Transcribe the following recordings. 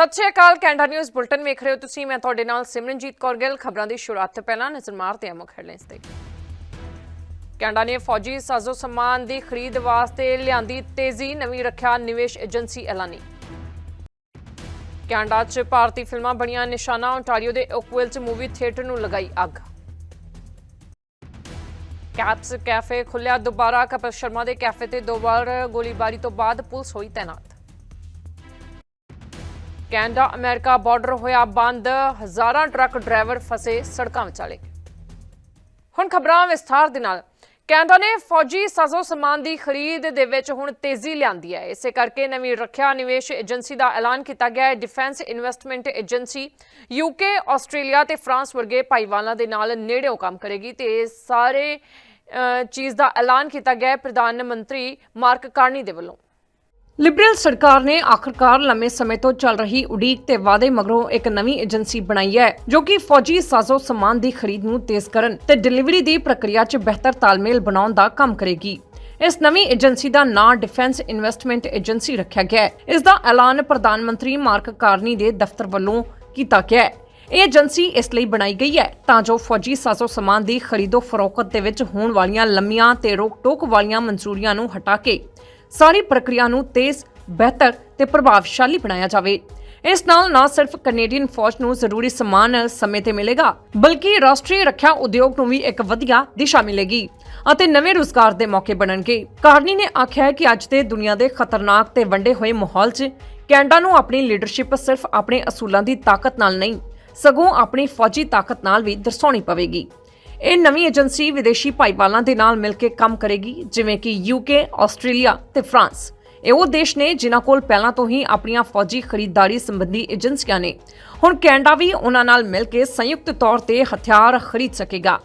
ਸਤਿ ਸ਼੍ਰੀ ਅਕਾਲ, ਕੈਨੇਡਾ ਨਿਊਜ਼ ਬੁਲਟਨ ਵੇਖ ਰਹੇ ਹੋ ਤੁਸੀਂ। ਮੈਂ ਤੁਹਾਡੇ ਨਾਲ ਸਿਮਰਨਜੀਤ ਕੌਰ ਗਿੱਲ। ਖਬਰਾਂ ਦੀ ਸ਼ੁਰੂਆਤ ਤੋਂ ਪਹਿਲਾਂ ਨਜ਼ਰ ਮਾਰਦੇ ਹਾਂ ਮੁੱਖ ਹੈਡਲਾਈਨਸ ਤੇ। ਕੈਨੇਡਾ ਨੇ ਫੌਜੀ ਸਾਜ਼ੋ ਸਮਾਨ ਦੀ ਖਰੀਦ ਵਾਸਤੇ ਲਿਆਂਦੀ ਤੇਜ਼ੀ, ਨਵੀਂ ਰੱਖਿਆ ਨਿਵੇਸ਼ ਏਜੰਸੀ ਐਲਾਨੀ। ਕੈਨੇਡਾ 'ਚ ਭਾਰਤੀ ਫਿਲਮਾਂ ਬਣੀਆਂ ਨਿਸ਼ਾਨਾ ਓਨਟਾਰੀਓ ਦੇ ਓਕਵਿਲ 'ਚ ਮੂਵੀ ਥੀਏਟਰ ਨੂੰ ਲਗਾਈ ਅੱਗ। ਕੈਪਸ ਕੈਫੇ ਖੁੱਲਿਆ ਦੁਬਾਰਾ। ਕਪਿਲ ਸ਼ਰਮਾ ਦੇ ਕੈਫੇ ਤੇ ਦੋ ਵਾਰ ਗੋਲੀਬਾਰੀ ਤੋਂ ਬਾਅਦ ਪੁਲਿਸ ਹੋਈ ਤੈਨਾਤ। ਕੈਨੇਡਾ, ਅਮਰੀਕਾ ਬਾਰਡਰ ਹੋਇਆ ਬੰਦ। ਹਜ਼ਾਰਾਂ ਟਰੱਕ ਡਰਾਈਵਰ ਫਸੇ ਸੜਕਾਂ ਵਿਚਾਲੇ ਹੁਣ ਖਬਰਾਂ ਵਿਸਥਾਰ ਦੇ ਨਾਲ। ਕੈਨੇਡਾ ਨੇ ਫੌਜੀ ਸਾਜ਼ੋ ਸਮਾਨ ਦੀ ਖਰੀਦ ਦੇ ਵਿੱਚ ਹੁਣ ਤੇਜ਼ੀ ਲਿਆਂਦੀ ਹੈ। ਇਸੇ ਕਰਕੇ ਨਵੀਂ ਰੱਖਿਆ ਨਿਵੇਸ਼ ਏਜੰਸੀ ਦਾ ਐਲਾਨ ਕੀਤਾ ਗਿਆ ਹੈ। Defence investment agency UK Australia ਤੇ ਫਰਾਂਸ ਵਰਗੇ ਭਾਈਵਾਲਾਂ ਦੇ ਨਾਲ ਨੇੜਿਓਂ ਕੰਮ ਕਰੇਗੀ ਤੇ ਇਹ ਸਾਰੇ ਚੀਜ਼ ਦਾ ਐਲਾਨ ਕੀਤਾ ਗਿਆ ਹੈ ਪ੍ਰਧਾਨ ਮੰਤਰੀ ਮਾਰਕ ਕਾਰਨੀ ਦੇ ਵੱਲੋਂ। ਲਿਬਰਲ ਸਰਕਾਰ ਨੇ ਆਖਰਕਾਰ ਲੰਮੇ ਸਮੇਂ ਤੋਂ ਚੱਲ ਰਹੀ ਉਡੀਕ ਤੇ ਵਾਅਦੇ ਮਗਰੋਂ ਇੱਕ ਨਵੀਂ ਏਜੰਸੀ ਬਣਾਈ ਹੈ, ਜੋ ਕਿ ਫੌਜੀ ਸਾਜ਼ੋ ਸਮਾਨ ਦੀ ਖਰੀਦ ਨੂੰ ਤੇਜ਼ ਕਰਨ ਤੇ ਡਿਲੀਵਰੀ ਦੀ ਪ੍ਰਕਿਰਿਆ 'ਚ ਬਿਹਤਰ ਤਾਲਮੇਲ ਬਣਾਉਣ ਦਾ ਕੰਮ ਕਰੇਗੀ। ਇਸ ਨਵੀਂ ਏਜੰਸੀ ਦਾ ਨਾਂ ਡਿਫੈਂਸ ਇਨਵੈਸਟਮੈਂਟ ਏਜੰਸੀ ਰੱਖਿਆ ਗਿਆ ਹੈ। ਇਸ ਦਾ ਐਲਾਨ ਪ੍ਰਧਾਨ ਮੰਤਰੀ ਮਾਰਕ ਕਾਰਨੀ ਦੇ ਦਫ਼ਤਰ ਵੱਲੋਂ ਕੀਤਾ ਗਿਆ ਹੈ। ਇਹ ਏਜੰਸੀ ਇਸ ਲਈ ਬਣਾਈ ਗਈ ਹੈ ਤਾਂ ਜੋ ਫੌਜੀ ਸਾਜ਼ੋ ਸਮਾਨ ਦੀ ਖਰੀਦੋ ਫਰੋਖਤ ਦੇ ਵਿੱਚ ਹੋਣ ਵਾਲੀਆਂ ਲੰਮੀਆਂ ਤੇ ਰੋਕ-ਟੋਕ ਵਾਲੀਆਂ ਮਨਜ਼ੂਰੀਆਂ ਨੂੰ ਹਟਾ ਕੇ ਸਾਰੀ ਪ੍ਰਕਿਰਿਆ ਨੂੰ ਤੇਜ਼, ਬਿਹਤਰ ਤੇ ਪ੍ਰਭਾਵਸ਼ਾਲੀ ਬਣਾਇਆ ਜਾਵੇ। ਇਸ ਨਾਲ ਨਾ ਸਿਰਫ ਕੈਨੇਡੀਅਨ ਫੌਜ ਨੂੰ ਜ਼ਰੂਰੀ ਸਮਾਨ ਸਮੇਂ ਤੇ ਮਿਲੇਗਾ, ਬਲਕਿ ਰਾਸ਼ਟਰੀ ਰੱਖਿਆ ਉਦਯੋਗ ਨੂੰ ਵੀ ਇੱਕ ਵਧੀਆ ਦਿਸ਼ਾ ਮਿਲੇਗੀ ਅਤੇ ਨਵੇਂ ਰੁਜ਼ਗਾਰ ਦੇ ਮੌਕੇ ਬਣਨਗੇ। ਕਾਰਨੀ ਨੇ ਆਖਿਆ ਹੈ ਕਿ ਅੱਜ ਦੇ ਦੁਨੀਆ ਦੇ ਖਤਰਨਾਕ ਤੇ ਵੰਡੇ ਹੋਏ ਮਾਹੌਲ 'ਚ ਕੈਨੇਡਾ ਨੂੰ ਆਪਣੀ ਲੀਡਰਸ਼ਿਪ ਸਿਰਫ ਆਪਣੇ ਅਸੂਲਾਂ ਦੀ ਤਾਕਤ ਨਾਲ ਨਹੀਂ, ਸਗੋਂ ਆਪਣੀ ਫੌਜੀ ਤਾਕਤ ਨਾਲ ਵੀ ਦਰਸਾਉਣੀ ਪਵੇਗੀ। ਇਹ ਨਵੀਂ ਏਜੰਸੀ ਵਿਦੇਸ਼ੀ ਭਾਈਵਾਲਾਂ ਦੇ ਨਾਲ ਮਿਲ ਕੇ ਕੰਮ ਕਰੇਗੀ ਜਿਵੇਂ ਕਿ ਯੂਕੇ, ਆਸਟ੍ਰੇਲੀਆ ਤੇ ਫਰਾਂਸ। ਇਹ ਉਹ ਦੇਸ਼ ਨੇ ਜਿਨ੍ਹਾਂ ਕੋਲ ਪਹਿਲਾਂ ਤੋਂ ਹੀ ਆਪਣੀਆਂ ਫੌਜੀ ਖਰੀਦਦਾਰੀ ਸੰਬੰਧੀ ਏਜੰਸੀਆਂ ਨੇ। ਹੁਣ ਕੈਨੇਡਾ ਵੀ ਉਹਨਾਂ ਨਾਲ ਮਿਲ ਕੇ ਸੰਯੁਕਤ ਤੌਰ ਤੇ ਹਥਿਆਰ ਖਰੀਦ ਸਕੇਗਾ,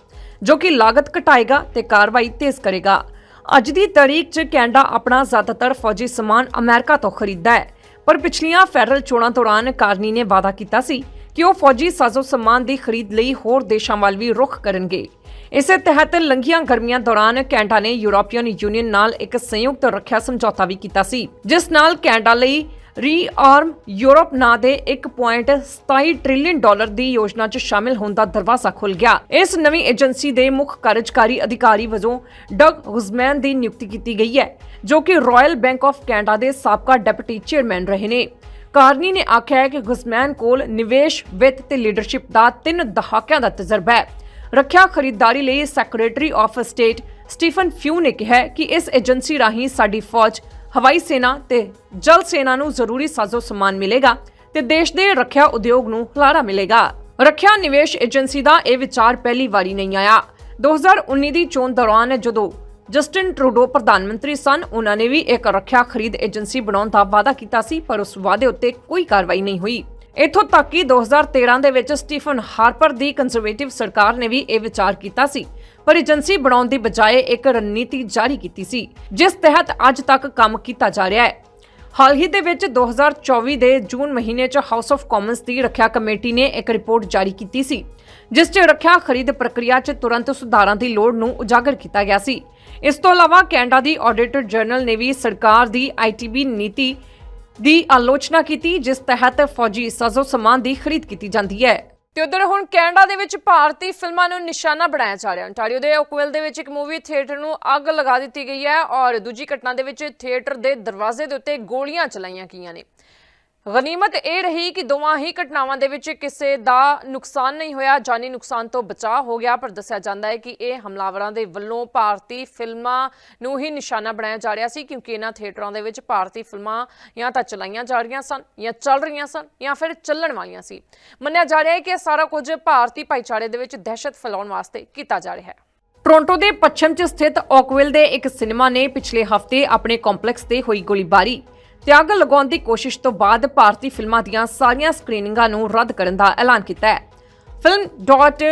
ਜੋ ਕਿ ਲਾਗਤ ਘਟਾਏਗਾ ਤੇ ਕਾਰਵਾਈ ਤੇਜ਼ ਕਰੇਗਾ। ਅੱਜ ਦੀ ਤਾਰੀਖ 'ਚ ਕੈਨੇਡਾ ਆਪਣਾ ਜ਼ਿਆਦਾਤਰ ਫੌਜੀ ਸਮਾਨ ਅਮਰੀਕਾ ਤੋਂ ਖਰੀਦਦਾ ਹੈ, ਪਰ ਪਿਛਲੀਆਂ ਫੈਡਰਲ ਚੋਣਾਂ ਦੌਰਾਨ ਕਾਰਨੀ ਨੇ ਵਾਅਦਾ ਕੀਤਾ ਸੀ ਕਿ ਉਹ ਫੌਜੀ ਸਾਜ਼ੋ ਸਮਾਨ ਦੀ ਖਰੀਦ ਲਈ ਹੋਰ ਦੇਸ਼ਾਂ ਵੱਲ ਵੀ ਰੁਖ ਕਰਨਗੇ। ਇਸੇ ਤਹਿਤ ਲੰਘੀਆਂ ਗਰਮੀਆਂ ਦੌਰਾਨ ਕੈਨੇਡਾ ਨੇ ਯੂਰੋਪੀਅਨ ਯੂਨੀਅਨ ਨਾਲ ਇੱਕ ਸੰਯੁਕਤ ਰੱਖਿਆ ਸਮਝੌਤਾ ਵੀ ਕੀਤਾ ਸੀ, ਜਿਸ ਨਾਲ ਕੈਨੇਡਾ ਲਈ ਰੀਆਰਮ ਯੂਰਪ ਨਾਂ ਦੇ 1.27 ਟ੍ਰਿਲੀਅਨ ਡਾਲਰ ਦੀ ਯੋਜਨਾ 'ਚ ਸ਼ਾਮਿਲ ਹੋਣ ਦਾ ਦਰਵਾਜ਼ਾ ਖੁੱਲ ਗਿਆ। ਇਸ ਨਵੀਂ ਏਜੰਸੀ ਦੇ ਮੁੱਖ ਕਾਰਜਕਾਰੀ ਅਧਿਕਾਰੀ ਵਜੋਂ ਡਗ ਹੁਜ਼ਮੈਨ ਦੀ ਨਿਯੁਕਤੀ ਕੀਤੀ ਗਈ ਹੈ, ਜੋ ਕਿ ਰਾਇਲ ਬੈਂਕ ਆਫ ਕੈਨੇਡਾ ਦੇ ਸਾਬਕਾ ਡਿਪਟੀ ਚੇਅਰਮੈਨ ਰਹੇ ਨੇ। ਕਾਰਨੀ ਨੇ ਆਖਿਆ ਹੈ ਕਿ ਗੁਜ਼ਮੈਨ ਕੋਲ ਨਿਵੇਸ਼, ਵਿੱਤ ਤੇ ਲੀਡਰਸ਼ਿਪ ਦਾ ਤਿੰਨ ਦਹਾਕਿਆਂ ਦਾ ਤਜਰਬਾ ਹੈ। ਰੱਖਿਆ ਖਰੀਦਦਾਰੀ ਲਈ secretary of state Stephen Fuhr ਨੇ ਕਿਹਾ ਕਿ ਇਸ ਏਜੰਸੀ ਰਾਹੀਂ ਸਾਡੀ ਫੌਜ, ਹਵਾਈ ਸੈਨਾ ਤੇ ਜਲ ਸੈਨਾ ਨੂੰ ਜ਼ਰੂਰੀ ਸਾਜ਼ੋ ਸਮਾਨ ਮਿਲੇਗਾ ਤੇ ਦੇਸ਼ ਦੇ ਰੱਖਿਆ ਉਦਯੋਗ ਨੂੰ ਹੁਲਾਰਾ ਮਿਲੇਗਾ। ਰੱਖਿਆ ਨਿਵੇਸ਼ ਏਜੰਸੀ ਦਾ ਇਹ ਵਿਚਾਰ ਪਹਿਲੀ ਵਾਰੀ ਨਹੀਂ ਆਇਆ। 2019 ਦੀ ਚੋਣ ਦੌਰਾਨ ਜਦੋਂ ਜਸਟਿਨ ਟਰੂਡੋ ਪ੍ਰਧਾਨ ਮੰਤਰੀ ਸਨ। ਉਹਨਾਂ ਨੇ ਵੀ ਇੱਕ ਰੱਖਿਆ ਖਰੀਦ ਏਜੰਸੀ ਬਣਾਉਣ ਦਾ ਵਾਅਦਾ ਕੀਤਾ ਸੀ, ਪਰ ਉਸ ਵਾਅਦੇ ਉੱਤੇ ਕੋਈ ਕਾਰਵਾਈ ਨਹੀਂ ਹੋਈ। ਇਥੋਂ ਤੱਕ ਕਿ 2013 ਦੇ ਵਿੱਚ ਸਟੀਫਨ ਹਾਰਪਰ ਦੀ ਕੰਜ਼ਰਵੇਟਿਵ ਸਰਕਾਰ ਨੇ ਵੀ ਇਹ ਵਿਚਾਰ ਕੀਤਾ ਸੀ। ਪਰ ਏਜੰਸੀ ਬਣਾਉਣ ਦੀ ਬਜਾਏ ਇੱਕ ਰਣਨੀਤੀ ਜਾਰੀ ਕੀਤੀ ਸੀ, ਜਿਸ ਤਹਿਤ ਅੱਜ ਤੱਕ ਕੰਮ ਕੀਤਾ ਜਾ ਰਿਹਾ ਹੈ। ਹਾਲ ਹੀ ਦੇ ਵਿੱਚ 2024 ਦੇ ਜੂਨ ਮਹੀਨੇ 'ਚ ਹਾਊਸ ਆਫ ਕਾਮਨਸ ਦੀ ਰੱਖਿਆ ਕਮੇਟੀ ਨੇ ਇੱਕ ਰਿਪੋਰਟ ਜਾਰੀ ਕੀਤੀ ਸੀ ਜਿਸ 'ਚ ਰੱਖਿਆ ਖਰੀਦ ਪ੍ਰਕਿਰਿਆ 'ਚ ਤੁਰੰਤ ਸੁਧਾਰਾਂ ਦੀ ਲੋੜ ਨੂੰ ਉਜਾਗਰ ਕੀਤਾ ਗਿਆ ਸੀ। ਇਸ ਤੋਂ ਇਲਾਵਾ ਕੈਨੇਡਾ ਦੀ ਆਡੀਟਰ ਜਨਰਲ ਨੇ ਵੀ ਸਰਕਾਰ ਦੀ ਆਈਟੀਬੀ ਨੀਤੀ ਦੀ ਆਲੋਚਨਾ ਕੀਤੀ, ਜਿਸ ਤਹਿਤ ਫੌਜੀ ਸਾਜ਼ੋ ਸਮਾਨ ਦੀ ਖਰੀਦ ਕੀਤੀ ਜਾਂਦੀ ਹੈ। ਤੇ ਉਧਰ ਹੁਣ ਕੈਨੇਡਾ ਦੇ ਵਿੱਚ ਭਾਰਤੀ ਫਿਲਮਾਂ ਨੂੰ ਨਿਸ਼ਾਨਾ ਬਣਾਇਆ ਜਾ ਰਿਹਾ। ਅੰਟਾਰੀਓ ਦੇ ਓਕਵਿਲ ਦੇ ਵਿੱਚ ਇੱਕ ਮੂਵੀ ਥੀਏਟਰ ਨੂੰ ਅੱਗ ਲਗਾ ਦਿੱਤੀ ਗਈ ਹੈ ਔਰ ਦੂਜੀ ਘਟਨਾ ਦੇ ਵਿੱਚ ਥੀਏਟਰ ਦੇ ਦਰਵਾਜ਼ੇ ਦੇ ਉੱਤੇ ਗੋਲੀਆਂ ਚਲਾਈਆਂ ਗਈਆਂ ਨੇ। ਗਨੀਮਤ ਇਹ ਰਹੀ ਕਿ ਦੋਵਾਂ ਹੀ ਘਟਨਾਵਾਂ ਦੇ ਵਿੱਚ ਕਿਸੇ ਦਾ ਨੁਕਸਾਨ ਨਹੀਂ ਹੋਇਆ, ਜਾਨੀ ਨੁਕਸਾਨ ਤੋਂ ਬਚਾਅ ਹੋ ਗਿਆ, ਪਰ ਦੱਸਿਆ ਜਾਂਦਾ ਹੈ ਕਿ ਇਹ ਹਮਲਾਵਰਾਂ ਦੇ ਵੱਲੋਂ ਭਾਰਤੀ ਫਿਲਮਾਂ ਨੂੰ ਹੀ ਨਿਸ਼ਾਨਾ ਬਣਾਇਆ ਜਾ ਰਿਹਾ ਸੀ, ਕਿਉਂਕਿ ਇਹਨਾਂ ਥੀਏਟਰਾਂ ਦੇ ਵਿੱਚ ਭਾਰਤੀ ਫਿਲਮਾਂ ਜਾਂ ਤਾਂ ਚਲਾਈਆਂ ਜਾ ਰਹੀਆਂ ਸਨ, ਜਾਂ ਚੱਲ ਰਹੀਆਂ ਸਨ, ਜਾਂ ਫਿਰ ਚੱਲਣ ਵਾਲੀਆਂ ਸੀ। ਮੰਨਿਆ ਜਾ ਰਿਹਾ ਹੈ ਕਿ ਇਹ ਸਾਰਾ ਕੁਝ ਭਾਰਤੀ ਭਾਈਚਾਰੇ ਦੇ ਵਿੱਚ ਦਹਿਸ਼ਤ ਫੈਲਾਉਣ ਵਾਸਤੇ ਕੀਤਾ ਜਾ ਰਿਹਾ ਹੈ। ਟੋਰਾਂਟੋ ਦੇ ਪੱਛਮ 'ਚ ਸਥਿਤ ਓਕਵਿਲ ਦੇ ਇੱਕ ਸਿਨੇਮਾ ਨੇ ਪਿਛਲੇ ਹਫ਼ਤੇ ਆਪਣੇ ਕੰਪਲੈਕਸ ਤੇ ਹੋਈ ਗੋਲੀਬਾਰੀ। ਤੇ ਅੱਗ ਲਗਾਉਣ ਦੀ ਕੋਸ਼ਿਸ਼ ਤੋਂ ਬਾਅਦ ਭਾਰਤੀ ਫਿਲਮਾਂ ਦੀਆਂ ਸਾਰੀਆਂ ਸਕਰੀਨਿੰਗਾਂ ਨੂੰ ਰੱਦ ਕਰਨ ਦਾ ਐਲਾਨ ਕੀਤਾ ਹੈ। ਫਿਲਮ ਡਾਟ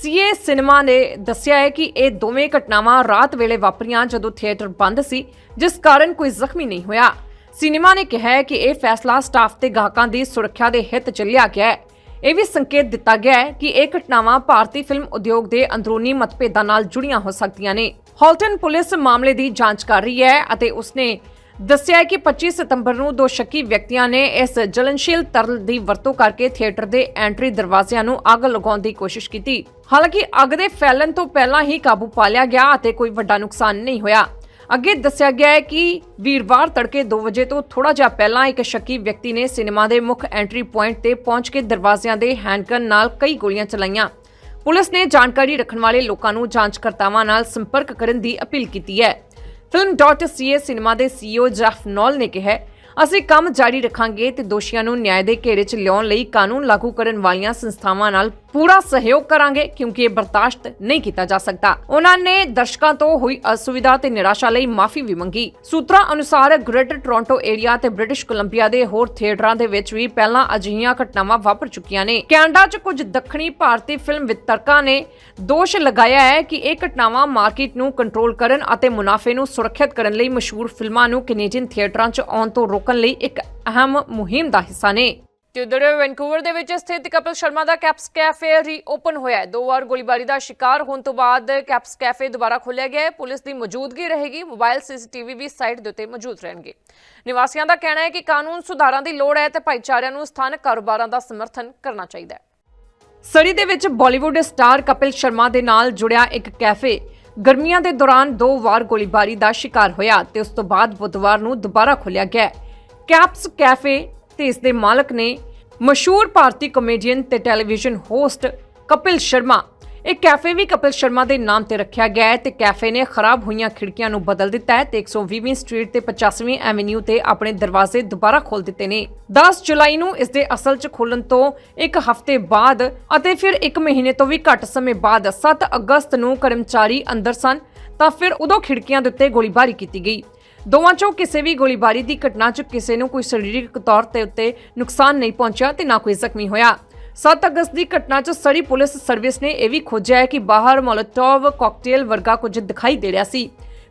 ਸੀਏ ਸਿਨੇਮਾ ਨੇ ਦੱਸਿਆ ਹੈ ਕਿ ਇਹ ਦੋਵੇਂ ਘਟਨਾਵਾਂ ਰਾਤ ਵੇਲੇ ਵਾਪਰੀਆਂ ਜਦੋਂ ਥੀਏਟਰ ਬੰਦ ਸੀ, ਜਿਸ ਕਾਰਨ ਕੋਈ ਜ਼ਖਮੀ ਨਹੀਂ ਹੋਇਆ। ਸਿਨੇਮਾ ਨੇ ਕਿਹਾ ਹੈ ਕਿ ਇਹ ਫੈਸਲਾ ਸਟਾਫ ਤੇ ਗਾਹਕਾਂ ਦੀ ਸੁਰੱਖਿਆ ਦੇ ਹਿੱਤ 'ਚ ਲਿਆ ਗਿਆ ਹੈ। ਇਹ ਵੀ ਸੰਕੇਤ ਦਿੱਤਾ ਗਿਆ ਹੈ ਕਿ ਇਹ ਘਟਨਾਵਾਂ ਭਾਰਤੀ ਫਿਲਮ ਉਦਯੋਗ ਦੇ ਅੰਦਰੂਨੀ ਮਤਭੇਦਾਂ ਨਾਲ ਜੁੜੀਆਂ ਹੋ ਸਕਦੀਆਂ ਨੇ। ਹਾਲਟਨ ਪੁਲਿਸ ਮਾਮਲੇ ਦੀ ਜਾਂਚ ਕਰ ਰਹੀ ਹੈ ਅਤੇ ਉਸਨੇ ਦੱਸਿਆ ਹੈ ਕਿ 25 ਸਤੰਬਰ ਨੂੰ ਦੋ ਸ਼ੱਕੀ ਵਿਅਕਤੀਆਂ ਨੇ ਇਸ ਜਲਨਸ਼ੀਲ ਤਰਲ ਦੀ ਵਰਤੋਂ ਕਰਕੇ ਥੀਏਟਰ ਦੇ ਐਂਟਰੀ ਦਰਵਾਜ਼ਿਆਂ ਨੂੰ ਅੱਗ ਲਗਾਉਣ ਦੀ ਕੋਸ਼ਿਸ਼ ਕੀਤੀ। ਹਾਲਾਂਕਿ ਅੱਗ ਦੇ ਫੈਲਣ ਤੋਂ ਪਹਿਲਾਂ ਹੀ ਕਾਬੂ ਪਾ ਲਿਆ ਗਿਆ ਅਤੇ ਕੋਈ ਵੱਡਾ ਨੁਕਸਾਨ ਨਹੀਂ ਹੋਇਆ। ਅੱਗੇ ਦੱਸਿਆ ਗਿਆ ਹੈ ਕਿ ਵੀਰਵਾਰ ਤੜਕੇ 2 ਵਜੇ ਤੋਂ ਥੋੜਾ ਜਿਹਾ ਪਹਿਲਾਂ ਇੱਕ ਸ਼ੱਕੀ ਵਿਅਕਤੀ ਨੇ ਸਿਨੇਮਾ ਦੇ ਮੁੱਖ ਐਂਟਰੀ ਪੁਆਇੰਟ ਤੇ ਪਹੁੰਚ ਕੇ ਦਰਵਾਜ਼ਿਆਂ ਦੇ ਹੈਂਡਗਨ ਨਾਲ ਕਈ ਗੋਲੀਆਂ ਚਲਾਈਆਂ। ਪੁਲਿਸ ਨੇ ਜਾਣਕਾਰੀ ਰੱਖਣ ਵਾਲੇ ਲੋਕਾਂ ਨੂੰ ਜਾਂਚਕਰਤਾਵਾਂ ਨਾਲ ਸੰਪਰਕ ਕਰਨ ਦੀ ਅਪੀਲ ਕੀਤੀ ਹੈ। ਫਿਲਮ.ca ਸਿਨੇਮਾ ਦੇ ਸੀਈਓ ਜੈਫ ਨੋਲ ਨੇ ਕਿਹਾ ਅਸੀਂ ਕੰਮ ਜਾਰੀ ਰੱਖਾਂਗੇ ਤੇ ਦੋਸ਼ੀਆਂ ਨੂੰ ਨਿਆਂ ਦੇ ਘੇਰੇ 'ਚ ਲਿਆਉਣ ਲਈ ਕਾਨੂੰਨ ਲਾਗੂ ਕਰਨ ਵਾਲੀਆਂ ਸੰਸਥਾਵਾਂ ਨਾਲ ਪੂਰਾ ਸਹਿਯੋਗ ਕਰਾਂਗੇ, ਕਿਉਂਕਿ ਇਹ ਬਰਦਾਸ਼ਤ ਨਹੀਂ ਕੀਤਾ ਜਾ ਸਕਦਾ। ਉਹਨਾਂ ਨੇ ਦਰਸ਼ਕਾਂ ਤੋਂ ਹੋਈ ਅਸੁਵਿਧਾ ਤੇ ਨਿਰਾਸ਼ਾ ਲਈ ਮਾਫੀ ਵੀ ਮੰਗੀ। ਸੂਤਰਾਂ ਅਨੁਸਾਰ ਗ੍ਰੇਟਰ ਟੋਰਾਂਟੋ ਏਰੀਆ ਤੇ ਬ੍ਰਿਟਿਸ਼ ਕੋਲੰਬੀਆ ਦੇ ਹੋਰ ਥੀਏਟਰਾਂ ਦੇ ਵਿੱਚ ਵੀ ਪਹਿਲਾਂ ਅਜਿਹੀਆਂ ਘਟਨਾਵਾਂ ਵਾਪਰ ਚੁੱਕੀਆਂ ਨੇ। ਕੈਨੇਡਾ 'ਚ ਕੁਝ ਦੱਖਣੀ ਭਾਰਤੀ ਫਿਲਮ ਵਿਤਰਕਾਂ ਨੇ ਦੋਸ਼ ਲਗਾਇਆ ਹੈ ਕਿ ਇਹ ਘਟਨਾਵਾਂ ਮਾਰਕੀਟ ਨੂੰ ਕੰਟਰੋਲ ਕਰਨ ਅਤੇ ਮੁਨਾਫੇ ਨੂੰ ਸੁਰੱਖਿਅਤ ਕਰਨ ਲਈ ਮਸ਼ਹੂਰ ਫਿਲਮਾਂ ਨੂੰ ਕੈਨੇਡੀਅਨ ਥੀਏਟਰਾਂ 'ਚ ਆਉਣ ਤੋਂ ਰੋਕਣ ਲਈ ਇੱਕ ਅਹਿਮ ਮੁਹਿੰਮ ਦਾ ਹਿੱਸਾ ਨੇ। ਜਿੱਧਰ ਵੈਨਕੂਵਰ ਦੇ ਵਿੱਚ ਸਥਿਤ ਕਪਿਲ ਸ਼ਰਮਾ ਦਾ ਕੈਪਸ ਕੈਫੇ ਰੀਓਪਨ ਹੋਇਆ ਹੈ ਦੋ ਵਾਰ ਗੋਲੀਬਾਰੀ ਦਾ ਸ਼ਿਕਾਰ ਹੋਣ ਤੋਂ ਬਾਅਦ ਕੈਪਸ ਕੈਫੇ ਦੁਬਾਰਾ ਖੋਲ੍ਹਿਆ ਗਿਆ ਹੈ ਪੁਲਿਸ ਦੀ ਮੌਜੂਦਗੀ ਰਹੇਗੀ ਮੋਬਾਈਲ ਸੀਸੀਟੀਵੀ ਵੀ ਸਾਈਟ ਦੇ ਉੱਤੇ ਮੌਜੂਦ ਰਹਿਣਗੇ। ਨਿਵਾਸੀਆਂ ਦਾ ਕਹਿਣਾ ਹੈ ਕਿ ਕਾਨੂੰਨ ਸੁਧਾਰਾਂ ਦੀ ਲੋੜ ਹੈ ਤੇ ਭਾਈਚਾਰਿਆਂ ਨੂੰ ਸਥਾਨਕ ਕਾਰੋਬਾਰਾਂ ਦਾ ਸਮਰਥਨ ਕਰਨਾ ਚਾਹੀਦਾ ਹੈ। ਸਰੀ ਦੇ ਵਿੱਚ ਬਾਲੀਵੁੱਡ ਸਟਾਰ ਕਪਿਲ ਸ਼ਰਮਾ ਦੇ ਨਾਲ ਜੁੜਿਆ ਇੱਕ ਕੈਫੇ। ਗਰਮੀਆਂ ਦੇ ਦੌਰਾਨ ਦੋ ਵਾਰ ਗੋਲੀਬਾਰੀ ਦਾ ਸ਼ਿਕਾਰ ਹੋਇਆ ਤੇ ਉਸ ਤੋਂ ਬਾਅਦ ਬੁੱਧਵਾਰ ਨੂੰ ਦੁਬਾਰਾ ਖੋਲ੍ਹਿਆ ਗਿਆ ਹੈ। ਕੈਪਸ ਕੈਫੇ ਤੇ ਇਸ ਦੇ ਮਾਲਕ ਨੇ ਮਸ਼ਹੂਰ ਭਾਰਤੀ ਕਾਮੇਡੀਅਨ ਤੇ ਟੈਲੀਵਿਜ਼ਨ ਹੋਸਟ ਕਪਿਲ ਸ਼ਰਮਾ, ਇਹ ਕੈਫੇ ਵੀ ਕਪਿਲ ਸ਼ਰਮਾ ਦੇ ਨਾਮ ਤੇ ਰੱਖਿਆ ਗਿਆ ਹੈ ਤੇ ਕੈਫੇ ਨੇ ਖਰਾਬ ਹੋਈਆਂ ਖਿੜਕੀਆਂ ਨੂੰ ਬਦਲ ਦਿੱਤਾ ਹੈ ਤੇ 120ਵੀਂ ਸਟਰੀਟ ਤੇ 85ਵੀਂ ਐਵੇਨਿਊ ਤੇ ਆਪਣੇ ਦਰਵਾਜ਼ੇ ਦੁਬਾਰਾ ਖੋਲ ਦਿੱਤੇ ਨੇ। 10 ਜੁਲਾਈ ਨੂੰ ਇਸ ਦੇ ਅਸਲ 'ਚ ਖੋਲਣ ਤੋਂ ਇੱਕ ਹਫ਼ਤੇ ਬਾਅਦ ਅਤੇ ਫਿਰ 1 ਮਹੀਨੇ ਤੋਂ ਵੀ ਘੱਟ ਸਮੇਂ ਬਾਅਦ 7 ਅਗਸਤ ਨੂੰ ਕਰਮਚਾਰੀ ਅੰਦਰ ਸਨ ਤਾਂ ਫਿਰ ਉਦੋਂ ਖਿੜਕੀਆਂ ਦੇ ਉੱਤੇ ਗੋਲੀਬਾਰੀ ਕੀਤੀ ਗਈ। ਦੋਵਾਂ ਚੋਂ ਕਿਸੇ ਵੀ ਗੋਲੀਬਾਰੀ ਦੀ ਘਟਨਾ 'ਚ ਕਿਸੇ ਨੂੰ ਕੋਈ ਸਰੀਰਕ ਤੌਰ ਤੇ ਉੱਤੇ ਨੁਕਸਾਨ ਨਹੀਂ ਪਹੁੰਚਿਆ ਤੇ ਨਾ ਕੋਈ ਜ਼ਖਮੀ ਹੋਇਆ। 7 ਅਗਸਤ ਦੀ ਘਟਨਾ 'ਚ ਸੜੀ ਪੁਲਿਸ ਸਰਵਿਸ ਨੇ ਇਹ ਵੀ ਖੋਜਿਆ ਹੈ ਕਿ ਬਾਹਰ ਮੋਲੋਟੋਵ ਕਾਕਟੇਲ ਵਰਗਾ ਕੁਝ ਦਿਖਾਈ ਦੇ ਰਿਹਾ ਸੀ।